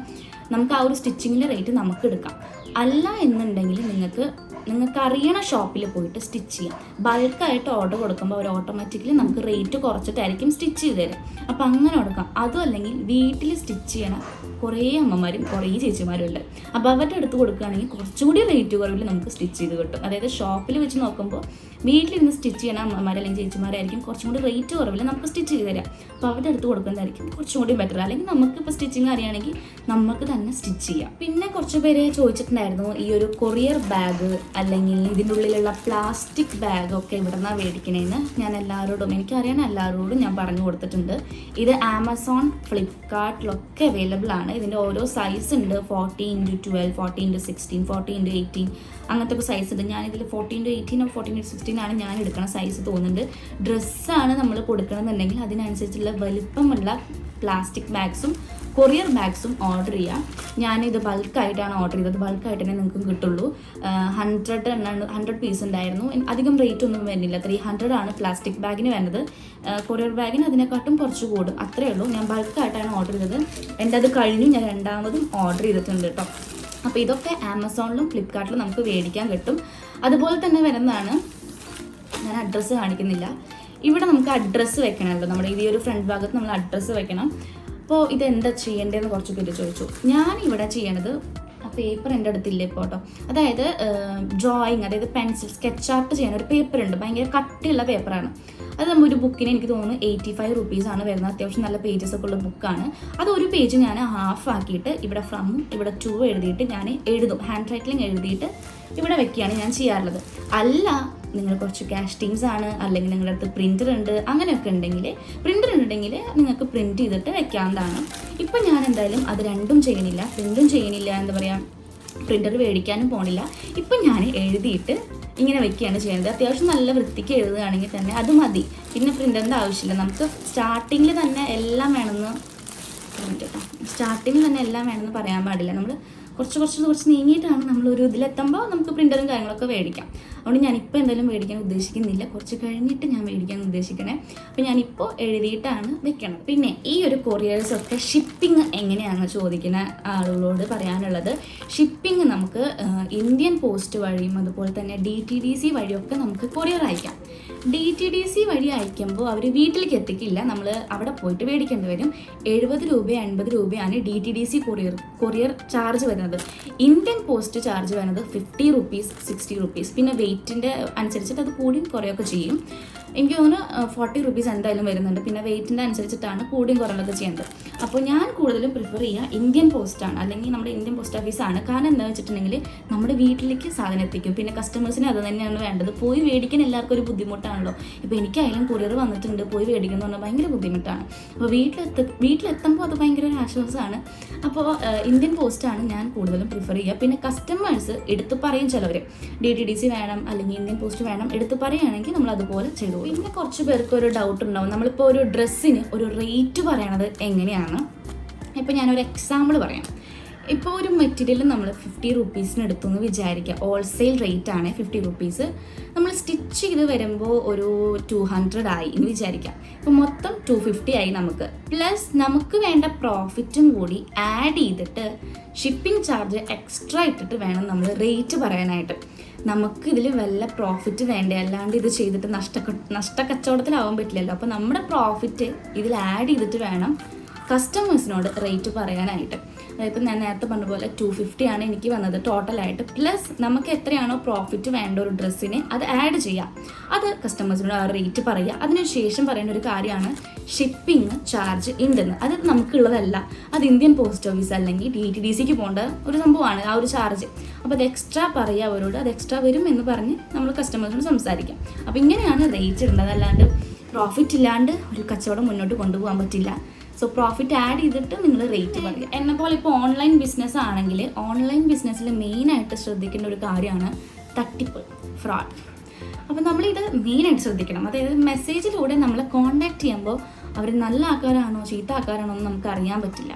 നമുക്ക് ആ ഒരു സ്റ്റിച്ചിങ്ങിന്റെ റേറ്റ് നമുക്ക് എടുക്കാം. അല്ല എന്നുണ്ടെങ്കിൽ നിങ്ങൾക്ക് നിങ്ങൾക്ക് അറിയണ ഷോപ്പിൽ പോയിട്ട് സ്റ്റിച്ച് ചെയ്യാം. ബൾക്കായിട്ട് ഓർഡർ കൊടുക്കുമ്പോൾ അവർ ഓട്ടോമാറ്റിക്കലി നമുക്ക് റേറ്റ് കുറച്ചിട്ടായിരിക്കും സ്റ്റിച്ച് ചെയ്ത് തരും. അപ്പോൾ അങ്ങനെ കൊടുക്കാം. അതും അല്ലെങ്കിൽ വീട്ടിൽ സ്റ്റിച്ച് ചെയ്യണ കുറേ അമ്മമാരും കുറേ ചേച്ചിമാരും ഉണ്ട്. അപ്പോൾ അവരുടെ അടുത്ത് കൊടുക്കുകയാണെങ്കിൽ കുറച്ചുകൂടി റേറ്റ് കുറവിൽ നമുക്ക് സ്റ്റിച്ച് ചെയ്ത് കിട്ടും. അതായത് ഷോപ്പിൽ വെച്ച് നോക്കുമ്പോൾ വീട്ടിലിരുന്ന് സ്റ്റിച്ച് ചെയ്യണ അമ്മമാർ അല്ലെങ്കിൽ ചേച്ചിമാരായിരിക്കും കുറച്ചും കൂടി റേറ്റ് കുറവിൽ നമുക്ക് സ്റ്റിച്ച് ചെയ്ത് തരാം. അപ്പോൾ അവരുടെ അടുത്ത് കൊടുക്കുന്നതായിരിക്കും. കുറച്ചും കൂടി ബെറ്റർ അല്ലെങ്കിൽ നമുക്ക് ഇപ്പോൾ സ്റ്റിച്ചിങ് അറിയുകയാണെങ്കിൽ നമുക്ക് തന്നെ സ്റ്റിച്ച് ചെയ്യാം. പിന്നെ കുറച്ച് പേര് ചോദിച്ചിട്ടുണ്ടായിരുന്നു ഈ ഒരു കൊറിയർ ബാഗ് അല്ലെങ്കിൽ ഇതിന്റെ ഉള്ളിലുള്ള പ്ലാസ്റ്റിക് ബാഗ് ഒക്കെ ഇവിടെ നിന്നാണ് മേടിക്കണേന്ന്. ഞാൻ എല്ലാവരോടും എനിക്കറിയാൻ എല്ലാവരോടും ഞാൻ പറഞ്ഞു കൊടുത്തിട്ടുണ്ട്. ഇത് ആമസോൺ ഫ്ലിപ്കാർട്ടിലൊക്കെ അവൈലബിൾ ആണ്. ഇതിന്റെ ഓരോ സൈസ് ഉണ്ട്. Forty into twelve forty into sixteen forty into eighteen അങ്ങനത്തെ ഒക്കെ സൈസ് ഉണ്ട് ഞാനിതിൽ ഫോർട്ടീൻ ടു എയ്റ്റീനോ ഫോർട്ടീൻ ടു സിക്സ്റ്റീൻ ആണ് ഞാൻ എടുക്കണ സൈസ് തോന്നുന്നുണ്ട്. ഡ്രസ്സാണ് നമ്മൾ കൊടുക്കണമെന്നുണ്ടെങ്കിൽ അതിനനുസരിച്ചുള്ള വലിപ്പമുള്ള പ്ലാസ്റ്റിക് ബാഗ്സും കൊറിയർ ബാഗ്സും ഓർഡർ ചെയ്യാം. ഞാനിത് ബൾക്കായിട്ടാണ് ഓർഡർ ചെയ്തത്. ബൾക്കായിട്ട് തന്നെ നിങ്ങൾക്കും കിട്ടുള്ളൂ. ഹൺഡ്രഡ് എണ്ണാണ് ഹൺഡ്രഡ് പീസ് ഉണ്ടായിരുന്നു. അധികം റേറ്റ് ഒന്നും വരുന്നില്ല. ത്രീ ഹൺഡ്രഡ് ആണ് പ്ലാസ്റ്റിക് ബാഗിന് വേണ്ടത്. കൊറിയർ ബാഗിന് അതിനെക്കാട്ടും കുറച്ച് കൂടും. അത്രയേ ഉള്ളൂ. ഞാൻ ബൾക്കായിട്ടാണ് ഓർഡർ ചെയ്തത്. എന്റെ അത് കഴിഞ്ഞു. ഞാൻ രണ്ടാമതും ഓർഡർ ചെയ്തിട്ടുണ്ട് കേട്ടോ അപ്പോൾ ഇതൊക്കെ ആമസോണിലും ഫ്ലിപ്കാർട്ടിലും നമുക്ക് മേടിക്കാൻ കിട്ടും. അതുപോലെ തന്നെ വരുന്നതാണ് ഞാൻ അഡ്രസ്സ് കാണിക്കുന്നില്ല. ഇവിടെ നമുക്ക് അഡ്രസ്സ് വെക്കണമല്ലോ. നമ്മുടെ ഈ ഒരു ഫ്രണ്ട് ഭാഗത്ത് നമ്മൾ അഡ്രസ്സ് വെക്കണം. അപ്പോൾ ഇതെന്താ ചെയ്യേണ്ടതെന്ന് കുറച്ച് പേര് ചോദിച്ചു. ഞാൻ ഇവിടെ ചെയ്യണത് പേപ്പർ എന്റെ അടുത്തില്ല ഇപ്പോൾ കേട്ടോ അതായത് ഡ്രോയിങ് അതായത് പെൻസിൽ സ്കെച്ച് ആർട്ട് ചെയ്യാൻ ഒരു പേപ്പർ ഉണ്ട്. ഭയങ്കര കട്ടിയുള്ള പേപ്പറാണ് അത് നമ്മൾ ഒരു ബുക്കിന് എനിക്ക് തോന്നുന്നു എയ്റ്റി ഫൈവ് റുപ്പീസാണ് വരുന്നത്. അത്യാവശ്യം നല്ല പേജസ് ഒക്കെ ഉള്ള ബുക്കാണ് അത് ഒരു പേജ് ഞാൻ ഹാഫ് ആക്കിയിട്ട് ഇവിടെ ഫ്രം ഇവിടെ ടു എഴുതിയിട്ട് ഞാൻ എഴുതും. ഹാൻഡ് റൈറ്റിംഗ് എഴുതിയിട്ട് ഇവിടെ വെക്കുകയാണ് ഞാൻ ചെയ്യാറുള്ളത്. അല്ല നിങ്ങൾ കുറച്ച് ക്യാഷ് ടീംസ് ആണ് അല്ലെങ്കിൽ നിങ്ങളുടെ അടുത്ത് പ്രിന്റർ ഉണ്ട് അങ്ങനെയൊക്കെ ഉണ്ടെങ്കിൽ പ്രിന്റർ ഉണ്ടെങ്കിൽ നിങ്ങൾക്ക് പ്രിന്റ് ചെയ്തിട്ട് വെക്കാവുന്നതാണ് ഇപ്പം ഞാൻ എന്തായാലും അത് രണ്ടും ചെയ്യണില്ല പ്രിന്റും ചെയ്യണില്ല എന്താ പറയുക പ്രിന്റർ മേടിക്കാനും പോണില്ല. ഇപ്പം ഞാൻ എഴുതിയിട്ട് ഇങ്ങനെ വെക്കുകയാണ് ചെയ്യുന്നത്. അത്യാവശ്യം നല്ല വൃത്തിക്ക് എഴുതുകയാണെങ്കിൽ തന്നെ അത് മതി. പിന്നെ പ്രിന്ററിന്റെ ആവശ്യമില്ല. നമുക്ക് സ്റ്റാർട്ടിങ്ങിൽ തന്നെ എല്ലാം വേണമെന്ന് സ്റ്റാർട്ടിങ്ങിൽ തന്നെ എല്ലാം വേണമെന്ന് പറയാൻ പാടില്ല. നമ്മൾ കുറച്ച് കുറച്ച് കുറച്ച് നീങ്ങിയിട്ടാണ് നമ്മൾ ഒരു ഇതിലെത്തുമ്പോൾ നമുക്ക് പ്രിന്ററും കാര്യങ്ങളൊക്കെ മേടിക്കാം. അതുകൊണ്ട് ഞാനിപ്പോൾ എന്തായാലും മേടിക്കാൻ ഉദ്ദേശിക്കുന്നില്ല. കുറച്ച് കഴിഞ്ഞിട്ട് ഞാൻ മേടിക്കാൻ ഉദ്ദേശിക്കണേ. അപ്പോൾ ഞാനിപ്പോൾ എഴുതിയിട്ടാണ് വെക്കണത്. പിന്നെ ഈ ഒരു കൊറിയേഴ്സ് ഒക്കെ ഷിപ്പിംഗ് എങ്ങനെയാണ് ചോദിക്കുന്ന ആളുകളോട് പറയാനുള്ളത് ഷിപ്പിംഗ് നമുക്ക് ഇന്ത്യൻ പോസ്റ്റ് വഴിയും അതുപോലെ തന്നെ ഡി ടി ഡി സി വഴിയൊക്കെ നമുക്ക് കൊറിയർ അയക്കാം. ഡി ടി ഡി സി വഴി അയക്കുമ്പോൾ അവർ വീട്ടിലേക്ക് എത്തിക്കില്ല. നമ്മൾ അവിടെ പോയിട്ട് മേടിക്കേണ്ടി വരും. എഴുപത് രൂപ എൺപത് രൂപയാണ് D T D C courier courier charge വരുന്നത്. ഇന്ത്യൻ പോസ്റ്റ് ചാർജ് വരുന്നത് ഫിഫ്റ്റി റുപ്പീസ് സിക്സ്റ്റി റുപ്പീസ് പിന്നെ വെയിറ്റിന്റെ അനുസരിച്ചിട്ട് അത് കൂടിയും കുറയൊക്കെ ചെയ്യും. എനിക്ക് തോന്നുന്നു ഫോർട്ടി റുപ്പീസ് എന്തായാലും വരുന്നുണ്ട്. പിന്നെ വെയിറ്റിന്റെ അനുസരിച്ചിട്ടാണ് കൂടിയും കുറയൊക്കെ ചെയ്യുന്നത്. അപ്പോൾ ഞാൻ കൂടുതലും പ്രിഫർ ചെയ്യുക ഇന്ത്യൻ പോസ്റ്റാണ് അല്ലെങ്കിൽ നമ്മുടെ ഇന്ത്യൻ പോസ്റ്റ് ഓഫീസാണ് കാരണം എന്താ വെച്ചിട്ടുണ്ടെങ്കിൽ നമ്മുടെ വീട്ടിലേക്ക് സാധനം എത്തിക്കും. പിന്നെ കസ്റ്റമേഴ്സിന് അത് തന്നെയാണ് വേണ്ടത്. പോയി മേടിക്കാൻ എല്ലാവർക്കും ഒരു ബുദ്ധിമുട്ടാണല്ലോ. ഇപ്പോൾ എനിക്കായാലും കൊറിയർ വന്നിട്ടുണ്ട് പോയി മേടിക്കണം എന്ന് പറഞ്ഞാൽ ഭയങ്കര ബുദ്ധിമുട്ടാണ്. അപ്പോൾ വീട്ടിലെത്ത വീട്ടിലെത്തുമ്പോൾ അത് ഭയങ്കര ഒരു ആശ്വാസമാണ് അപ്പോൾ ഇന്ത്യൻ പോസ്റ്റാണ് ഞാൻ കൂടുതലും പ്രിഫർ ചെയ്യുക. പിന്നെ കസ്റ്റമേഴ്സ് എടുത്തു പറയും ചിലവർ ഡി ടി ഡി സി വേണം അല്ലെങ്കിൽ ഇന്ത്യൻ പോസ്റ്റ് വേണം എടുത്ത് പറയുകയാണെങ്കിൽ നമ്മൾ അതുപോലെ ചെയ്തു പിന്നെ കുറച്ച് പേർക്ക് ഒരു ഡൗട്ട് ഉണ്ടാവും. നമ്മളിപ്പോൾ ഒരു ഡ്രസ്സിന് ഒരു റേറ്റ് പറയണത് എങ്ങനെയാണ്? ഇപ്പം ഞാനൊരു എക്സാമ്പിൾ പറയാം. ഇപ്പോൾ ഒരു മെറ്റീരിയൽ നമ്മൾ ഫിഫ്റ്റി റുപ്പീസിന് എടുത്തു എന്ന് വിചാരിക്കുക. ഹോൾസെയിൽ റേറ്റ് ആണ് ഫിഫ്റ്റി റുപ്പീസ് നമ്മൾ സ്റ്റിച്ച് ചെയ്ത് വരുമ്പോൾ ഒരു ടു ഹൺഡ്രഡ് ആയി എന്ന് വിചാരിക്കാം ഇപ്പോൾ മൊത്തം ടു ഫിഫ്റ്റി ആയി നമുക്ക്. പ്ലസ് നമുക്ക് വേണ്ട പ്രോഫിറ്റും കൂടി ആഡ് ചെയ്തിട്ട് ഷിപ്പിംഗ് ചാർജ് എക്സ്ട്രാ ഇട്ടിട്ട് വേണം നമ്മൾ റേറ്റ് പറയാനായിട്ട്. നമുക്ക് ഇതിൽ വല്ല പ്രോഫിറ്റ് വേണ്ടേ? അല്ലാണ്ട് ഇത് ചെയ്തിട്ട് നഷ്ട നഷ്ടക്കച്ചവടത്തിലാവാൻ പറ്റില്ലല്ലോ. അപ്പോൾ നമ്മുടെ പ്രോഫിറ്റ് ഇതിൽ ആഡ് ചെയ്തിട്ട് വേണം കസ്റ്റമേഴ്സിനോട് റേറ്റ് പറയാനായിട്ട്. അതായത് ഞാൻ നേരത്തെ പറഞ്ഞ പോലെ ടു ഫിഫ്റ്റി ആണ് എനിക്ക് വന്നത് ടോട്ടലായിട്ട് പ്ലസ് നമുക്ക് എത്രയാണോ പ്രോഫിറ്റ് വേണ്ട ഒരു ഡ്രസ്സിന് അത് ആഡ് ചെയ്യാം. അത് കസ്റ്റമേഴ്സിനോട് ആ റേറ്റ് പറയുക. അതിനുശേഷം പറയുന്ന ഒരു കാര്യമാണ് ഷിപ്പിംഗ് ചാർജ് ഉണ്ടെന്ന്. അത് നമുക്കുള്ളതല്ല. അത് ഇന്ത്യൻ പോസ്റ്റ് ഓഫീസ് അല്ലെങ്കിൽ ഡി ടി ഡി സിക്ക് പോകേണ്ട ഒരു സംഭവമാണ് ആ ഒരു ചാർജ് അപ്പോൾ അത് എക്സ്ട്രാ പറയുക അവരോട്. അത് എക്സ്ട്രാ വരും എന്ന് പറഞ്ഞ് നമ്മൾ കസ്റ്റമേഴ്സിനോട് സംസാരിക്കാം. അപ്പോൾ ഇങ്ങനെയാണ് റേറ്റ് ഇടേണ്ടത് അല്ലാണ്ട് പ്രോഫിറ്റ് ഇല്ലാണ്ട് ഒരു കച്ചവടം മുന്നോട്ട് കൊണ്ടുപോകാൻ പറ്റില്ല. സോ പ്രോഫിറ്റ് ആഡ് ചെയ്തിട്ട് നിങ്ങൾ റേറ്റ് പറയുക. എന്നെ പോലെ ഇപ്പോൾ ഓൺലൈൻ ബിസിനസ് ആണെങ്കിൽ ഓൺലൈൻ ബിസിനസ്സിൽ മെയിനായിട്ട് ശ്രദ്ധിക്കേണ്ട ഒരു കാര്യമാണ് തട്ടിപ്പ് ഫ്രോഡ് അപ്പോൾ നമ്മളിത് മെയിനായിട്ട് ശ്രദ്ധിക്കണം. അതായത് മെസ്സേജിലൂടെ നമ്മളെ കോൺടാക്റ്റ് ചെയ്യുമ്പോൾ അവർ നല്ല ആൾക്കാരാണോ ചീത്ത ആൾക്കാരാണോ എന്ന് നമുക്ക് അറിയാൻ പറ്റില്ല.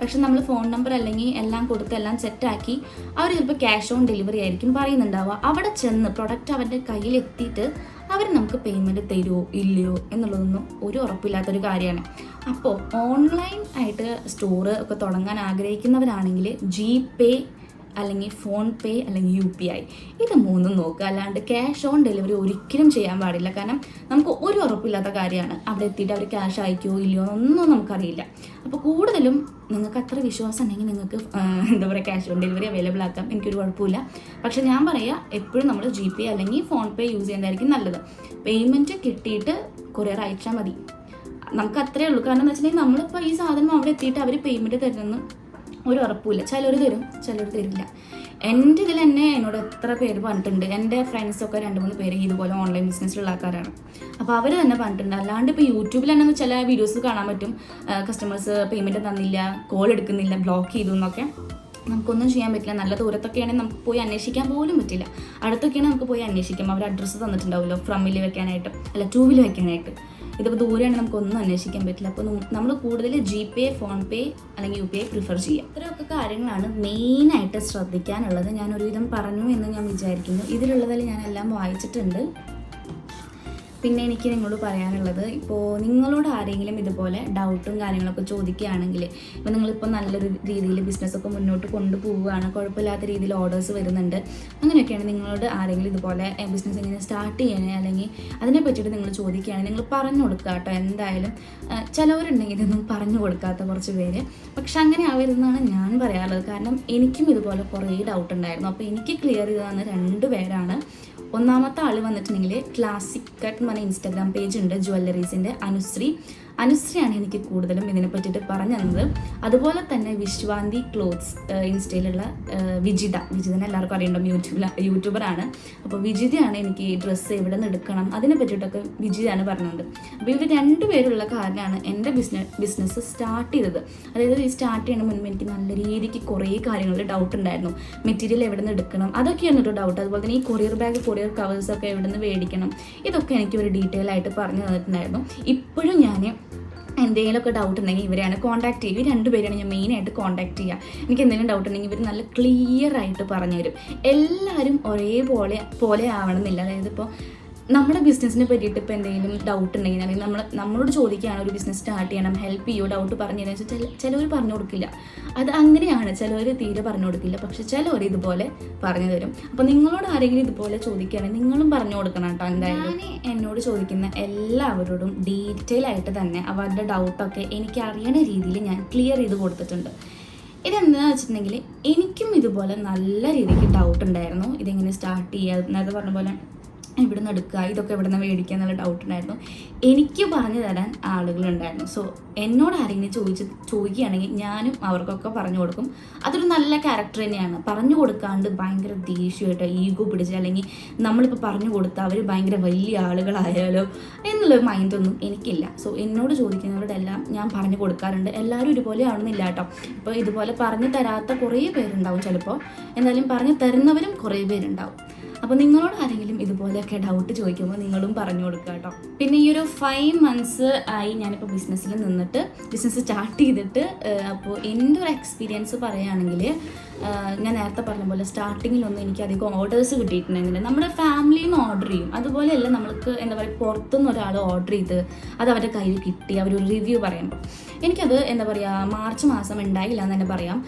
പക്ഷെ നമ്മൾ ഫോൺ നമ്പർ അല്ലെങ്കിൽ എല്ലാം കൊടുത്ത് എല്ലാം സെറ്റാക്കി അവർ ചിലപ്പോൾ ക്യാഷ് ഓൺ ഡെലിവറി ആയിരിക്കും പറയുന്നുണ്ടാവുക. അവിടെ ചെന്ന് പ്രൊഡക്റ്റ് അവരുടെ കയ്യിൽ എത്തിയിട്ട് അവർ നമുക്ക് പേയ്മെന്റ് തരുമോ ഇല്ലയോ എന്നുള്ളതൊന്നും ഒരു ഉറപ്പില്ലാത്തൊരു കാര്യമാണ്. അപ്പോൾ ഓൺലൈൻ ആയിട്ട് സ്റ്റോർ ഒക്കെ തുടങ്ങാൻ ആഗ്രഹിക്കുന്നവരാണെങ്കിൽ ജി പേ അല്ലെങ്കിൽ ഫോൺ പേ അല്ലെങ്കിൽ യു പി ഐ. ഇത് മൂന്നും നോക്കുക. അല്ലാണ്ട് ക്യാഷ് ഓൺ ഡെലിവറി ഒരിക്കലും ചെയ്യാൻ പാടില്ല. കാരണം നമുക്ക് ഒരു ഉറപ്പില്ലാത്ത കാര്യമാണ്. അവിടെ എത്തിയിട്ട് അവർ ക്യാഷ് അയക്കുമോ ഇല്ലയോ എന്നൊന്നും നമുക്കറിയില്ല. അപ്പോൾ കൂടുതലും നിങ്ങൾക്ക് അത്ര വിശ്വാസം ഉണ്ടെങ്കിൽ നിങ്ങൾക്ക് എന്താ പറയുക ക്യാഷ് ഓൺ ഡെലിവറി അവൈലബിൾ ആക്കാം. എനിക്കൊരു കുഴപ്പമില്ല. പക്ഷെ ഞാൻ പറയുക എപ്പോഴും നമ്മൾ ജി പേ അല്ലെങ്കിൽ ഫോൺ പേ യൂസ് ചെയ്യുന്നതായിരിക്കും നല്ലത്. പേയ്മെന്റ് കിട്ടിയിട്ട് കൊറിയർ അയച്ചാൽ മതി. നമുക്ക് അത്രേ ഉള്ളൂ. കാരണം എന്ന് വെച്ചിട്ടുണ്ടെങ്കിൽ നമ്മളിപ്പോൾ ഈ സാധനം അവിടെ എത്തിയിട്ട് അവർ പേയ്മെന്റ് തരുന്നെന്ന് ഒരു ഉറപ്പില്ല ചിലർ തരും ചിലർ തരില്ല. എന്റെ ഇതിൽ തന്നെ എന്നോട് എത്ര പേര് പറഞ്ഞിട്ടുണ്ട്. എന്റെ ഫ്രണ്ട്സൊക്കെ രണ്ട് മൂന്ന് പേര് ഇതുപോലെ ഓൺലൈൻ ബിസിനസ്സിലുള്ള ആൾക്കാരാണ്. അപ്പോൾ അവർ തന്നെ പറഞ്ഞിട്ടുണ്ട്. അല്ലാണ്ട് ഇപ്പോൾ യൂട്യൂബിൽ തന്നെ ചില വീഡിയോസ് കാണാൻ പറ്റും. കസ്റ്റമേഴ്സ് പേയ്മെന്റ് തന്നില്ല കോൾ എടുക്കുന്നില്ല ബ്ലോക്ക് ചെയ്തു എന്നൊക്കെ. നമുക്കൊന്നും ചെയ്യാൻ പറ്റില്ല. നല്ല ദൂരത്തൊക്കെയാണെങ്കിൽ നമുക്ക് പോയി അന്വേഷിക്കാൻ പോലും പറ്റില്ല. അടുത്തൊക്കെയാണെങ്കിൽ നമുക്ക് പോയി അന്വേഷിക്കാം. അവർ അഡ്രസ്സ് തന്നിട്ടുണ്ടാവുമല്ലോ. ഫ്രമ്മിൽ വെക്കാനായിട്ട് അല്ല ടൂവിൽ വെക്കാനായിട്ട്. ഇതിപ്പോൾ ദൂരെയാണ് നമുക്കൊന്നും അന്വേഷിക്കാൻ പറ്റില്ല. അപ്പോൾ നമ്മൾ കൂടുതൽ ജി പേ ഫോൺ പേ അല്ലെങ്കിൽ യു പി ഐ പ്രിഫർ ചെയ്യാം. ഇത്രയൊക്കെ കാര്യങ്ങളാണ് മെയിനായിട്ട് ശ്രദ്ധിക്കാനുള്ളത്. ഞാൻ ഒരുവിധം പറഞ്ഞു എന്ന് ഞാൻ വിചാരിക്കുന്നു. ഇതിലുള്ളതിൽ ഞാൻ എല്ലാം വായിച്ചിട്ടുണ്ട്. പിന്നെ എനിക്ക് നിങ്ങളോട് പറയാനുള്ളത് ഇപ്പോൾ നിങ്ങളോട് ആരെങ്കിലും ഇതുപോലെ ഡൗട്ടും കാര്യങ്ങളൊക്കെ ചോദിക്കുകയാണെങ്കിൽ ഇപ്പോൾ നിങ്ങളിപ്പോൾ നല്ലൊരു രീതിയിൽ ബിസിനസ്സൊക്കെ മുന്നോട്ട് കൊണ്ടുപോവുകയാണ് കുഴപ്പമില്ലാത്ത രീതിയിൽ ഓർഡേഴ്സ് വരുന്നുണ്ട്. അങ്ങനെയൊക്കെയാണ് നിങ്ങളോട് ആരെങ്കിലും ഇതുപോലെ ബിസിനസ് എങ്ങനെ സ്റ്റാർട്ട് ചെയ്യണേ അല്ലെങ്കിൽ അതിനെ പറ്റിയിട്ട് നിങ്ങൾ ചോദിക്കുകയാണെങ്കിൽ നിങ്ങൾ പറഞ്ഞു കൊടുക്കുക കേട്ടോ. എന്തായാലും ചിലവരുണ്ടെങ്കിൽ ഇതൊന്നും പറഞ്ഞു കൊടുക്കാത്ത കുറച്ച് പേര്. പക്ഷെ അങ്ങനെ ആവരുതെന്നാണ് ഞാൻ പറയാറുള്ളത്. കാരണം എനിക്കും ഇതുപോലെ കുറേ ഡൗട്ട് ഉണ്ടായിരുന്നു. അപ്പോൾ എനിക്ക് ക്ലിയർ ചെയ്ത് തന്ന രണ്ട് പേരാണ്. ഒന്നാമത്തെ ആൾ വന്നിട്ടുണ്ടെങ്കിൽ ക്ലാസിക് കട്ട് എന്ന് പറഞ്ഞ ഇൻസ്റ്റാഗ്രാം പേജ് ഉണ്ട് ജ്വല്ലറീസിന്റെ അനുശ്രീ. അനുശ്രീയാണ് എനിക്ക് കൂടുതലും ഇതിനെ പറ്റിയിട്ട് പറഞ്ഞു തന്നത്. അതുപോലെ തന്നെ വിശ്വാന്തി ക്ലോത്ത്സ് ഇൻസ്റ്റയിലുള്ള വിജിത. വിജിതനെ എല്ലാവർക്കും അറിയണ്ടാവും യൂട്യൂബിൽ യൂട്യൂബറാണ്. അപ്പോൾ വിജിതയാണ് എനിക്ക് ഈ ഡ്രസ്സ് എവിടെ നിന്ന് എടുക്കണം? അതിനെ പറ്റിയിട്ടൊക്കെ വിജിതയാണ് പറഞ്ഞത് അപ്പോൾ ഇവർ രണ്ടുപേരുള്ള കാരണമാണ് എന്റെ ബിസിനസ് ബിസിനസ് സ്റ്റാർട്ട് ചെയ്തത്. അതായത് ഈ സ്റ്റാർട്ട് ചെയ്യണ മുൻപ് എനിക്ക് നല്ല രീതിക്ക് കുറേ കാര്യങ്ങളിൽ ഡൗട്ട് ഉണ്ടായിരുന്നു. മെറ്റീരിയൽ എവിടെ നിന്ന് എടുക്കണം? അതൊക്കെയാണ് ഒരു ഡൗട്ട് അതുപോലെ തന്നെ ഈ കൊറിയർ ബാഗ് കൊറിയർ കവേഴ്സൊക്കെ എവിടെ നിന്ന് മേടിക്കണം? ഇതൊക്കെ എനിക്ക് ഒരു ഡീറ്റെയിൽ ആയിട്ട് പറഞ്ഞു തന്നിട്ടുണ്ടായിരുന്നു. ഇപ്പോഴും ഞാൻ എന്തെങ്കിലുമൊക്കെ ഡൗട്ട് ഉണ്ടെങ്കിൽ ഇവരെയാണ് കോൺടാക്ട് ചെയ്യുക. ഇവർ രണ്ടുപേരെയാണ് ഞാൻ മെയിനായിട്ട് കോൺടാക്ട് ചെയ്യുക. എനിക്ക് എന്തെങ്കിലും ഡൗട്ട് ഉണ്ടെങ്കിൽ ഇവർ നല്ല ക്ലിയർ ആയിട്ട് പറഞ്ഞു തരും എല്ലാവരും ഒരേപോലെ പോലെ ആവണമെന്നില്ല. അതായത് ഇപ്പോൾ നമ്മുടെ ബിസിനസ്സിനെ പറ്റിയിട്ട് ഇപ്പോൾ എന്തെങ്കിലും ഡൗട്ട് ഉണ്ടെങ്കിൽ അല്ലെങ്കിൽ നമ്മൾ നമ്മളോട് ചോദിക്കുകയാണ് ഒരു ബിസിനസ് സ്റ്റാർട്ട് ചെയ്യണം ഹെൽപ്പ് ചെയ്യോ ഡൗട്ട് പറഞ്ഞു തരാൻ വെച്ചാൽ ചിലവർ പറഞ്ഞു കൊടുക്കില്ല. അത് അങ്ങനെയാണ് ചിലവർ തീരെ പറഞ്ഞു കൊടുക്കില്ല. പക്ഷെ ചിലവർ ഇതുപോലെ പറഞ്ഞു തരും. അപ്പോൾ നിങ്ങളോട് ആരെങ്കിലും ഇതുപോലെ ചോദിക്കുകയാണെങ്കിൽ നിങ്ങളും പറഞ്ഞു കൊടുക്കണം കേട്ടോ എന്തായാലും. എന്നോട് ചോദിക്കുന്ന എല്ലാവരോടും ഡീറ്റെയിൽ ആയിട്ട് തന്നെ അവരുടെ ഡൗട്ടൊക്കെ എനിക്ക് അറിയണ രീതിയിൽ ഞാൻ ക്ലിയർ ചെയ്ത് കൊടുത്തിട്ടുണ്ട്. ഇതെന്താണെന്ന് വെച്ചിട്ടുണ്ടെങ്കിൽ എനിക്കും ഇതുപോലെ നല്ല രീതിക്ക് ഡൗട്ട് ഉണ്ടായിരുന്നു. ഇതെങ്ങനെ സ്റ്റാർട്ട് ചെയ്യുക നേരത്തെ പറഞ്ഞ പോലെ ഇവിടെ നിന്ന് എടുക്കുക ഇതൊക്കെ ഇവിടെ നിന്ന് മേടിക്കുക എന്നുള്ള ഡൗട്ട് ഉണ്ടായിരുന്നു. എനിക്ക് പറഞ്ഞു തരാൻ ആളുകളുണ്ടായിരുന്നു. സോ എന്നോട് ആരെങ്കിലും ചോദിച്ച് ചോദിക്കുകയാണെങ്കിൽ ഞാനും അവർക്കൊക്കെ പറഞ്ഞു കൊടുക്കും. അതൊരു നല്ല ക്യാരക്ടർ തന്നെയാണ്. പറഞ്ഞു കൊടുക്കാണ്ട് ഭയങ്കര ദേഷ്യമായിട്ട് ഈഗോ പിടിച്ച് അല്ലെങ്കിൽ നമ്മളിപ്പോൾ പറഞ്ഞു കൊടുത്താൽ അവർ ഭയങ്കര വലിയ ആളുകളായാലോ എന്നുള്ള മൈൻഡൊന്നും എനിക്കില്ല. സോ എന്നോട് ചോദിക്കുന്നവരോടെല്ലാം ഞാൻ പറഞ്ഞു കൊടുക്കാറുണ്ട്. എല്ലാവരും ഇതുപോലെ ആവണമെന്നില്ല കേട്ടോ. ഇപ്പോൾ ഇതുപോലെ പറഞ്ഞു തരാത്ത കുറേ പേരുണ്ടാവും ചിലപ്പോൾ എന്തായാലും പറഞ്ഞു തരുന്നവരും കുറേ പേരുണ്ടാവും. അപ്പോൾ നിങ്ങളോട് ആരെങ്കിലും ഇതുപോലെയൊക്കെ ഡൗട്ട് ചോദിക്കുമ്പോൾ നിങ്ങളും പറഞ്ഞു കൊടുക്കുക കേട്ടോ. പിന്നെ ഈ ഒരു ഫൈവ് മന്ത്സ് ആയി ഞാനിപ്പോൾ ബിസിനസ്സിൽ നിന്നിട്ട് ബിസിനസ് സ്റ്റാർട്ട് ചെയ്തിട്ട് അപ്പോൾ എന്റെ ഒരു എക്സ്പീരിയൻസ് പറയുകയാണെങ്കിൽ ഞാൻ നേരത്തെ പറഞ്ഞ പോലെ സ്റ്റാർട്ടിങ്ങിലൊന്നും എനിക്ക് അധികം ഓർഡേഴ്സ് കിട്ടിയിട്ടുണ്ടെങ്കിൽ നമ്മുടെ ഫാമിലിയിൽ നിന്ന് ഓർഡർ ചെയ്യും. അതുപോലെയല്ല നമ്മൾക്ക് എന്താ പറയുക പുറത്തുനിന്ന് ഒരാൾ ഓർഡർ ചെയ്ത് അത് അവരുടെ കയ്യിൽ കിട്ടി അവരൊരു റിവ്യൂ പറയുമ്പോൾ എനിക്കത് എന്താ പറയുക മാർച്ച് മാസം ഉണ്ടായില്ല എന്ന് തന്നെ പറയാം.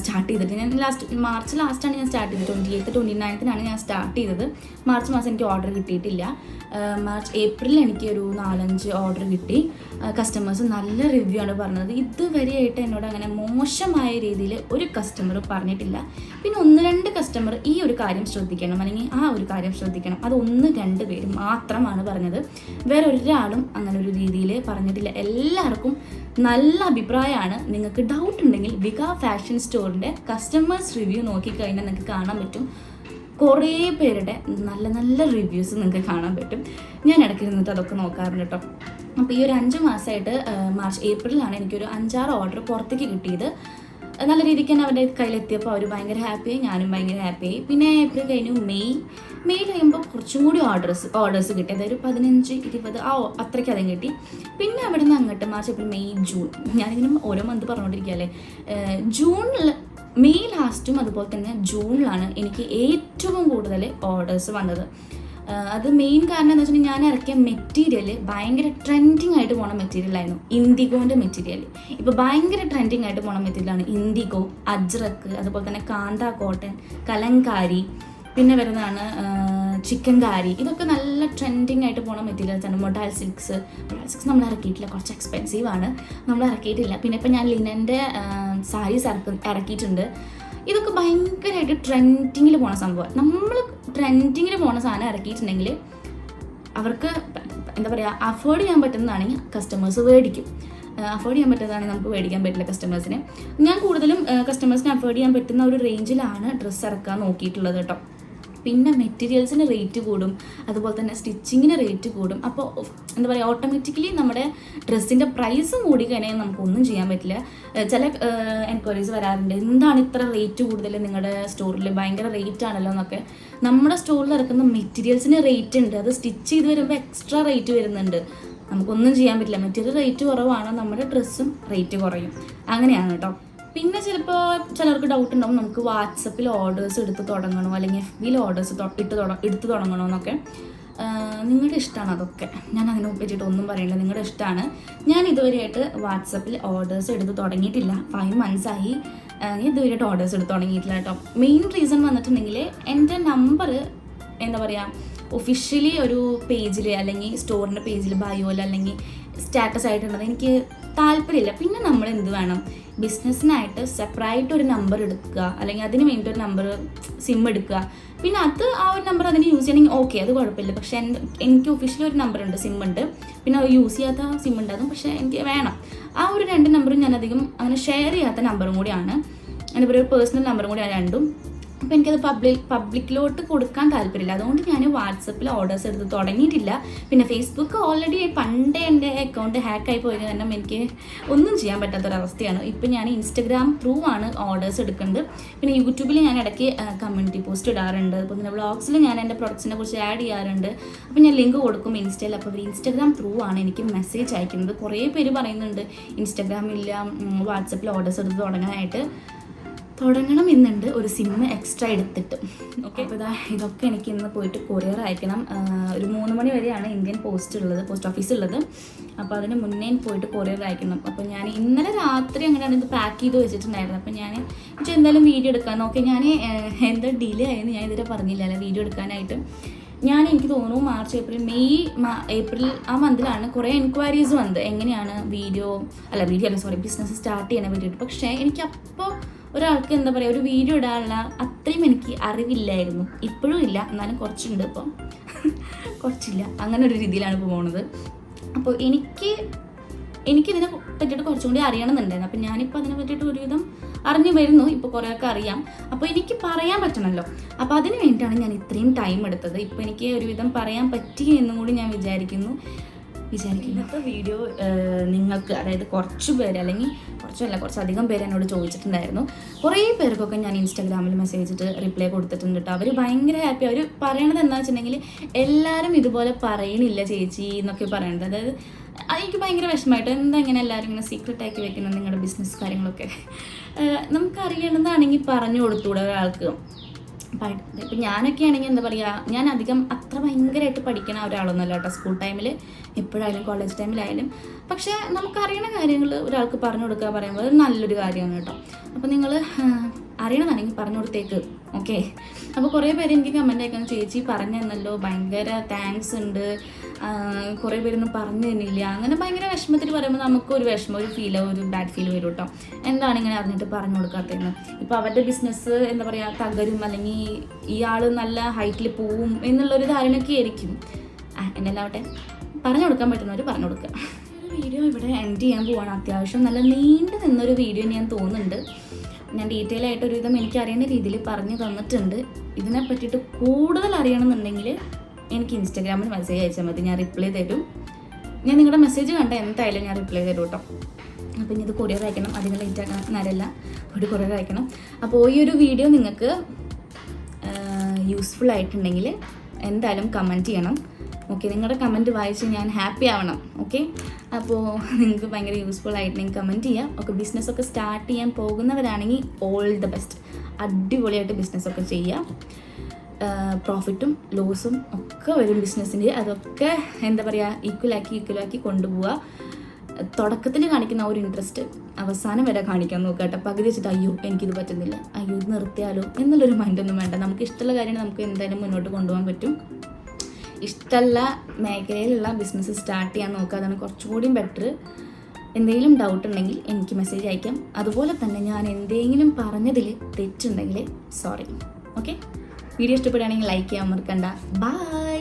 സ്റ്റാർട്ട് ചെയ്തിട്ട് ഞാൻ ലാസ്റ്റ് മാർച്ച് ലാസ്റ്റാണ് ഞാൻ സ്റ്റാർട്ട് ചെയ്തത്. ട്വന്റി എയ്ത്ത് ട്വന്റി നയൻത്തിനാണ് ഞാൻ സ്റ്റാർട്ട് ചെയ്തത്. മാർച്ച് മാസം എനിക്ക് ഓർഡർ കിട്ടിയിട്ടില്ല. മാർച്ച് ഏപ്രിലിൽ എനിക്ക് ഒരു നാലഞ്ച് ഓർഡർ കിട്ടി. കസ്റ്റമേഴ്സ് നല്ല റിവ്യൂ ആണ് പറഞ്ഞത്. ഇതുവരെയായിട്ട് എന്നോട് അങ്ങനെ മോശമായ രീതിയിൽ ഒരു കസ്റ്റമർ പറഞ്ഞിട്ടില്ല. പിന്നെ ഒന്ന് രണ്ട് കസ്റ്റമർ ഈ ഒരു കാര്യം ശ്രദ്ധിക്കണം. അല്ലെങ്കിൽ ആ ഒരു കാര്യം ശ്രദ്ധിക്കണം. അത് ഒന്ന് രണ്ട് പേര് മാത്രമാണ് പറഞ്ഞത്. വേറെ ഒരാളും അങ്ങനെ ഒരു രീതിയിൽ പറഞ്ഞിട്ടില്ല. എല്ലാവർക്കും നല്ല അഭിപ്രായമാണ്. നിങ്ങൾക്ക് ഡൗട്ട് ഉണ്ടെങ്കിൽ വിക ഫാഷൻ സ്റ്റോറിന്റെ കസ്റ്റമേഴ്സ് റിവ്യൂ നോക്കിക്കഴിഞ്ഞാൽ നിങ്ങൾക്ക് കാണാൻ പറ്റും. കുറേ പേരുടെ നല്ല നല്ല റിവ്യൂസ് നിങ്ങൾക്ക് കാണാൻ പറ്റും. ഞാൻ ഇടയ്ക്ക് നിന്നിട്ട് അതൊക്കെ നോക്കാറുണ്ട് കേട്ടോ. അപ്പോൾ ഈ ഒരു അഞ്ച് മാസമായിട്ട് മാർച്ച് ഏപ്രിലാണ് എനിക്കൊരു അഞ്ചാറ് ഓർഡർ പുറത്തേക്ക് കിട്ടിയത്. നല്ല രീതിക്ക് തന്നെ അവരുടെ കയ്യിലെത്തിയപ്പോൾ അവർ ഭയങ്കര ഹാപ്പിയായി ഞാനും ഭയങ്കര ഹാപ്പിയായി പിന്നെ ഏപ്രിൽ കഴിഞ്ഞു മെയ് മെയ് കഴിയുമ്പോൾ കുറച്ചും കൂടി ഓർഡേഴ്സ് ഓർഡേഴ്സ് കിട്ടി. അതായത് പതിനഞ്ച് ഇരുപത് ആ അത്രയ്ക്ക് അതും കിട്ടി. പിന്നെ അവിടെ നിന്ന് അങ്ങോട്ട് മാർച്ച് ഏപ്രിൽ മെയ് ജൂൺ ഞാനിങ്ങനെ ഓരോ മന്ത് പറഞ്ഞുകൊണ്ടിരിക്കുകയല്ലേ ജൂണിൽ മെയ് ലാസ്റ്റും അതുപോലെ തന്നെ ജൂണിലാണ് എനിക്ക് ഏറ്റവും കൂടുതൽ ഓർഡേഴ്സ് വന്നത്. അത് മെയിൻ കാരണം എന്ന് വെച്ചാൽ ഞാൻ ഇറക്കിയ മെറ്റീരിയൽ ഭയങ്കര ട്രെൻഡിങ് ആയിട്ട് പോണ മെറ്റീരിയൽ ആയിരുന്നു. ഇൻഡിഗോന്റെ മെറ്റീരിയൽ ഇപ്പോൾ ഭയങ്കര ട്രെൻഡിങ് ആയിട്ട് പോണ മെറ്റീരിയലാണ് ഇൻഡിഗോ അജ്രക്ക് അതുപോലെ തന്നെ കാന്ത കോട്ടൺ കലങ്കാരി പിന്നെ വരുന്നതാണ് ചിക്കൻ കാരി ഇതൊക്കെ നല്ല ട്രെൻഡിങ് ആയിട്ട് പോണ മെറ്റീരിയൽസ് ആണ്. Modal silks. മൊഡാൽ സിൽക്സ് നമ്മൾ ഇറക്കിയിട്ടില്ല. കുറച്ച് എക്സ്പെൻസീവ് ആണ്. നമ്മൾ ഇറക്കിയിട്ടില്ല. പിന്നെ ഇപ്പം ഞാൻ ലിനന്റെ സാരീസ് ഇറക്കി ഇറക്കിയിട്ടുണ്ട്. ഇതൊക്കെ ഭയങ്കരമായിട്ട് ട്രെൻഡിങ്ങിൽ പോണ സംഭവം. നമ്മൾ ട്രെൻഡിങ്ങിൽ പോണ സാധനം ഇറക്കിയിട്ടുണ്ടെങ്കിൽ അവർക്ക് എന്താ പറയുക അഫോർഡ് ചെയ്യാൻ പറ്റുന്നതാണെങ്കിൽ കസ്റ്റമേഴ്സ് മേടിക്കും അഫോർഡ് ചെയ്യാൻ പറ്റുന്നതാണെങ്കിൽ നമുക്ക് മേടിക്കാൻ പറ്റില്ല കസ്റ്റമേഴ്സിന് ഞാൻ കൂടുതലും കസ്റ്റമേഴ്സിന് അഫോർഡ് ചെയ്യാൻ പറ്റുന്ന ഒരു റേഞ്ചിലാണ് ഡ്രസ്സ് ഇറക്കാൻ നോക്കിയിട്ടുള്ളത് കേട്ടോ. പിന്നെ മെറ്റീരിയൽസിന് റേറ്റ് കൂടും അതുപോലെ തന്നെ സ്റ്റിച്ചിങ്ങിന് റേറ്റ് കൂടും. അപ്പോൾ എന്താ പറയുക ഓട്ടോമാറ്റിക്കലി നമ്മുടെ ഡ്രസ്സിന്റെ പ്രൈസ് കൂടി കഴിഞ്ഞാൽ നമുക്കൊന്നും ചെയ്യാൻ പറ്റില്ല. ചില എൻക്വയറീസ് വരാറുണ്ട് എന്താണ് ഇത്ര റേറ്റ് കൂടുതൽ നിങ്ങളുടെ സ്റ്റോറിൽ ഭയങ്കര റേറ്റ് ആണല്ലോ എന്നൊക്കെ. നമ്മുടെ സ്റ്റോറിൽ ഇറക്കുന്ന മെറ്റീരിയൽസിന് റേറ്റ് ഉണ്ട് അത് സ്റ്റിച്ച് ചെയ്ത് വരുമ്പോൾ എക്സ്ട്രാ റേറ്റ് വരുന്നുണ്ട്. നമുക്കൊന്നും ചെയ്യാൻ പറ്റില്ല. മെറ്റീരിയൽ റേറ്റ് കുറവാണ് നമ്മുടെ ഡ്രസ്സും റേറ്റ് കുറയും. അങ്ങനെയാണ് കേട്ടോ. പിന്നെ ചിലപ്പോൾ ചിലർക്ക് ഡൗട്ട് ഉണ്ടാവും. നമുക്ക് വാട്സപ്പിൽ ഓർഡേഴ്സ് എടുത്ത് തുടങ്ങണോ? അല്ലെങ്കിൽ എഫ് ബിയിൽ ഓർഡേഴ്സ് ഇട്ട് എടുത്ത് തുടങ്ങണോ എന്നൊക്കെ. നിങ്ങളുടെ ഇഷ്ടമാണ് അതൊക്കെ? ഞാൻ അതിനെ പറ്റിയിട്ട് ഒന്നും പറയില്ല നിങ്ങളുടെ ഇഷ്ടമാണ് ഞാൻ ഇതുവരെയായിട്ട് വാട്സപ്പിൽ ഓർഡേഴ്സ് എടുത്ത് തുടങ്ങിയിട്ടില്ല. ഫൈവ് മന്ത്സായി ഇതുവരെയായിട്ട് ഓർഡേഴ്സ് എടുത്ത് തുടങ്ങിയിട്ടില്ല കേട്ടോ. മെയിൻ റീസൺ വന്നിട്ടുണ്ടെങ്കിൽ എന്റെ നമ്പർ എന്താ പറയുക ഒഫീഷ്യലി ഒരു പേജിൽ അല്ലെങ്കിൽ സ്റ്റോറിന്റെ പേജിൽ ബയോയിൽ അല്ലെങ്കിൽ സ്റ്റാറ്റസ് ആയിട്ടുള്ളത് എനിക്ക് താല്പര്യമില്ല. പിന്നെ നമ്മൾ എന്ത് വേണം? ബിസിനസ്സിനായിട്ട് സെപ്പറായിട്ട് ഒരു നമ്പർ എടുക്കുക. അല്ലെങ്കിൽ അതിന് വേണ്ടി ഒരു നമ്പർ സിം എടുക്കുക. പിന്നെ അത് ആ ഒരു നമ്പർ അതിന് യൂസ് ചെയ്യണമെങ്കിൽ ഓക്കെ അത് കുഴപ്പമില്ല. പക്ഷെ എന്റെ എനിക്ക് ഒഫീഷ്യലി ഒരു നമ്പർ ഉണ്ട് സിം ഉണ്ട്. പിന്നെ യൂസ് ചെയ്യാത്ത സിം ഉണ്ടാകും. പക്ഷേ എനിക്ക് വേണം. ആ ഒരു രണ്ട് നമ്പറും ഞാൻ അധികം അങ്ങനെ ഷെയർ ചെയ്യാത്ത നമ്പറും കൂടിയാണ്. എന്റെ ഒരു പേഴ്സണൽ നമ്പറും കൂടിയാണ് രണ്ടും അപ്പോൾ എനിക്കത് പബ്ലിക് പബ്ലിക്കിലോട്ട് കൊടുക്കാൻ താല്പര്യമില്ല. അതുകൊണ്ട് ഞാൻ വാട്സപ്പിൽ ഓർഡേഴ്സ് എടുത്ത് തുടങ്ങിയിട്ടില്ല. പിന്നെ ഫേസ്ബുക്ക് ഓൾറെഡി പണ്ടേ എന്റെ അക്കൗണ്ട് ഹാക്കായി പോയത് കാരണം എനിക്ക് ഒന്നും ചെയ്യാൻ പറ്റാത്തൊരവസ്ഥയാണ്. ഇപ്പം ഞാൻ ഇൻസ്റ്റഗ്രാം ത്രൂ ആണ് ഓർഡേഴ്സ് എടുക്കുന്നത്. പിന്നെ യൂട്യൂബിൽ ഞാൻ ഇടയ്ക്ക് കമ്മ്യൂണിറ്റി പോസ്റ്റ് ഇടാറുണ്ട്. അപ്പോൾ പിന്നെ വ്ളോഗ്സിൽ ഞാൻ എന്റെ പ്രൊഡക്ട്സിനെ കുറിച്ച് ആഡ് ചെയ്യാറുണ്ട്. അപ്പോൾ ഞാൻ ലിങ്ക് കൊടുക്കും ഇൻസ്റ്റയിൽ അപ്പോൾ ഇൻസ്റ്റഗ്രാം ത്രൂ ആണ് എനിക്ക് മെസ്സേജ് അയക്കുന്നത്. കുറേ പേര് പറയുന്നുണ്ട് ഇൻസ്റ്റഗ്രാമില്ല വാട്സപ്പിൽ ഓർഡേഴ്സ് എടുത്ത് തുടങ്ങാനായിട്ട്. തുടങ്ങണം എന്നുണ്ട് ഒരു സിം എക്സ്ട്രാ എടുത്തിട്ട്. ഓക്കെ അപ്പോൾ ഇതാ ഇതൊക്കെ എനിക്ക് ഇന്ന് പോയിട്ട് കൊറിയർ അയക്കണം. ഒരു മൂന്ന് മണി വരെയാണ് ഇന്ത്യൻ പോസ്റ്റ് ഉള്ളത് പോസ്റ്റ് ഓഫീസ് ഉള്ളത്. അപ്പോൾ അതിന് മുന്നേ പോയിട്ട് കൊറിയർ അയക്കണം. അപ്പോൾ ഞാൻ ഇന്നലെ രാത്രി അങ്ങനെയാണ് ഇത് പാക്ക് ചെയ്ത് വെച്ചിട്ടുണ്ടായിരുന്നു അപ്പോൾ ഞാൻ പക്ഷേ എന്തായാലും വീഡിയോ എടുക്കാൻ നോക്കി ഞാൻ എന്താ ഡിലേ ആയെന്ന് ഞാൻ ഇതുവരെ പറഞ്ഞില്ല അല്ലെ വീഡിയോ എടുക്കാനായിട്ട്. ഞാൻ എനിക്ക് തോന്നുന്നു മാർച്ച് ഏപ്രിൽ മെയ് ഏപ്രിൽ ആ മന്തിലാണ് കുറേ എൻക്വയറീസ് വന്നത്. എങ്ങനെയാണ് വീഡിയോ അല്ല വീഡിയോ അല്ല സോറി ബിസിനസ് സ്റ്റാർട്ട് ചെയ്യാൻ വേണ്ടിയിട്ട് പക്ഷേ എനിക്ക് അപ്പോൾ ഒരാൾക്ക് എന്താ പറയുക ഒരു വീഡിയോ ഇടാനുള്ള അത്രയും എനിക്ക് അറിവില്ലായിരുന്നു. ഇപ്പോഴും ഇല്ല എന്നാലും കുറച്ചുണ്ട് ഇപ്പം. കുറച്ചില്ല. അങ്ങനെ ഒരു രീതിയിലാണ് ഇപ്പോൾ പോണത്. അപ്പോൾ എനിക്ക് എനിക്കിതിനെ പറ്റിയിട്ട് കുറച്ചും കൂടി അറിയണമെന്നുണ്ടായിരുന്നു. അപ്പം ഞാനിപ്പോൾ അതിനെ പറ്റിയിട്ട് ഒരുവിധം അറിഞ്ഞു വരുന്നു. ഇപ്പോൾ കുറേയൊക്കെ അറിയാം. അപ്പോൾ എനിക്ക് പറയാൻ പറ്റണമല്ലോ. അപ്പോൾ അതിന് വേണ്ടിയിട്ടാണ് ഞാൻ ഇത്രയും ടൈം എടുത്തത്. ഇപ്പോൾ എനിക്ക് ഒരുവിധം പറയാൻ പറ്റി എന്നും കൂടി ഞാൻ വിചാരിക്കുന്നു. വിചാരിക്കുന്നു. ഇന്നത്തെ വീഡിയോ നിങ്ങൾക്ക് അതായത് കുറച്ച് പേര് അല്ലെങ്കിൽ കുറച്ചല്ല കുറച്ചധികം പേര് എന്നോട് ചോദിച്ചിട്ടുണ്ടായിരുന്നു. കുറേ പേർക്കൊക്കെ ഞാൻ ഇൻസ്റ്റാഗ്രാമിൽ മെസ്സേജ് ഇട്ട് റിപ്ലൈ കൊടുത്തിട്ടുണ്ട് കേട്ടോ അവർ ഭയങ്കര ഹാപ്പി അവർ പറയണത് എന്താ വെച്ചിട്ടുണ്ടെങ്കിൽ എല്ലാവരും ഇതുപോലെ പറയണില്ല ചേച്ചി എന്നൊക്കെ പറയണത്. അതായത് എനിക്ക് ഭയങ്കര വിഷമമായിട്ട്? എന്താ ഇങ്ങനെ എല്ലാവരും ഇങ്ങനെ സീക്രട്ട് ആക്കി വെക്കുന്നത് നിങ്ങളുടെ ബിസിനസ് കാര്യങ്ങളൊക്കെ? നമുക്ക് അറിയണമെന്നാണെങ്കിൽ പറഞ്ഞു കൊടുത്തൂടെ ഒരാൾക്ക്. ഇപ്പം ഞാനൊക്കെ ആണെങ്കിൽ എന്താ പറയുക ഞാൻ അധികം അത്ര ഭയങ്കരമായിട്ട് പഠിക്കണ ഒരാളൊന്നുമല്ല കേട്ടോ സ്കൂൾ ടൈമിൽ എപ്പോഴായാലും കോളേജ് ടൈമിലായാലും പക്ഷേ നമുക്കറിയണ കാര്യങ്ങൾ ഒരാൾക്ക് പറഞ്ഞു കൊടുക്കുക പറയുമ്പോൾ നല്ലൊരു കാര്യമാണ് കേട്ടോ. അപ്പോൾ നിങ്ങൾ അറിയണമെന്നാണെങ്കിൽ പറഞ്ഞു കൊടുത്തേക്ക്. ഓക്കെ അപ്പോൾ കുറേ പേര് എനിക്ക് കമന്റ് അയക്കണം ചേച്ചി പറഞ്ഞു തന്നല്ലോ ഭയങ്കര താങ്ക്സ് ഉണ്ട്. കുറേ പേരൊന്നും പറഞ്ഞു തന്നില്ല. അങ്ങനെ ഭയങ്കര വിഷമത്തിൽ പറയുമ്പോൾ നമുക്ക് ഒരു വിഷമം ഒരു ഫീൽ ഒരു ബാഡ് ഫീൽ വരും കേട്ടോ. എന്താണ് ഇങ്ങനെ അറിഞ്ഞിട്ട് പറഞ്ഞു കൊടുക്കാത്തതെന്ന്? ഇപ്പോൾ അവരുടെ ബിസിനസ് എന്താ പറയുക തകരും അല്ലെങ്കിൽ ഇയാൾ നല്ല ഹൈറ്റിൽ പോവും എന്നുള്ളൊരു ധാരണയൊക്കെ ആയിരിക്കും. ആ എന്നെല്ലാവട്ടെ പറഞ്ഞു കൊടുക്കാൻ പറ്റുന്നവർ പറഞ്ഞു കൊടുക്കുക വീഡിയോ ഇവിടെ എൻഡ് ചെയ്യാൻ പോവാണ്. അത്യാവശ്യം നല്ല നീണ്ടു നിന്നൊരു വീഡിയോ ഞാൻ തോന്നുന്നുണ്ട്. ഞാൻ ഡീറ്റെയിൽ ആയിട്ട് ഒരുവിധം എനിക്ക് അറിയുന്ന രീതിയിൽ പറഞ്ഞു തന്നിട്ടുണ്ട്. ഇതിനെ പറ്റിയിട്ട് കൂടുതൽ അറിയണമെന്നുണ്ടെങ്കിൽ എനിക്ക് ഇൻസ്റ്റാഗ്രാമിൽ മെസ്സേജ് അയച്ചാൽ മതി. ഞാൻ റിപ്ലൈ തരും. ഞാൻ നിങ്ങളുടെ മെസ്സേജ് കണ്ട എന്തായാലും ഞാൻ റിപ്ലൈ തരും കേട്ടോ അപ്പോൾ ഇനി ഇത് കൊറിയർ അയക്കണം. അധികം ലേറ്റ് ആക്കാൻ നേരമല്ല ഒരു കൊറിയർ അയക്കണം. അപ്പോൾ ഈ ഒരു വീഡിയോ നിങ്ങൾക്ക് യൂസ്ഫുൾ ആയിട്ടുണ്ടെങ്കിൽ എന്തായാലും കമന്റ് ചെയ്യണം. ഓക്കെ നിങ്ങളുടെ കമന്റ് വായിച്ച് ഞാൻ ഹാപ്പി ആവണം. ഓക്കെ അപ്പോൾ നിങ്ങൾക്ക് ഭയങ്കര യൂസ്ഫുൾ ആയിട്ടുണ്ടെങ്കിൽ കമന്റ് ചെയ്യാം. ഒക്കെ ബിസിനസ്സൊക്കെ സ്റ്റാർട്ട് ചെയ്യാൻ പോകുന്നവരാണെങ്കിൽ ഓൾ ദ ബെസ്റ്റ് അടിപൊളിയായിട്ട് ബിസിനസ്സൊക്കെ ചെയ്യാം. പ്രോഫിറ്റും ലോസും ഒക്കെ വരും ബിസിനസ്സിന്റെ അതൊക്കെ എന്താ പറയുക ഈക്വലാക്കി ഈക്വലാക്കി കൊണ്ടുപോവുക തുടക്കത്തിൽ കാണിക്കുന്ന ഒരു ഇൻട്രസ്റ്റ് അവസാനം വരെ കാണിക്കാൻ നോക്കുക കേട്ടോ. പകുതി വെച്ചിട്ട് അയ്യോ എനിക്കിത് പറ്റുന്നില്ല. അയ്യോ ഇത് നിർത്തിയാലോ? എന്നുള്ളൊരു മൈൻഡൊന്നും വേണ്ട. നമുക്ക് ഇഷ്ടമുള്ള കാര്യങ്ങൾ നമുക്ക് എന്തായാലും മുന്നോട്ട് കൊണ്ടുപോകാൻ പറ്റും. ഇഷ്ടമുള്ള മേഖലയിലുള്ള ബിസിനസ് സ്റ്റാർട്ട് ചെയ്യാൻ നോക്കുക. അതാണ് കുറച്ചുകൂടിയും ബെറ്റർ എന്തെങ്കിലും ഡൗട്ട് ഉണ്ടെങ്കിൽ എനിക്ക് മെസ്സേജ് അയക്കാം. അതുപോലെ തന്നെ ഞാൻ എന്തെങ്കിലും പറഞ്ഞതിൽ തെറ്റുണ്ടെങ്കിൽ സോറി ഓക്കെ വീഡിയോ ഇഷ്ടപ്പെടുകയാണെങ്കിൽ ലൈക്ക് ചെയ്യാൻ മറക്കണ്ട. ബൈ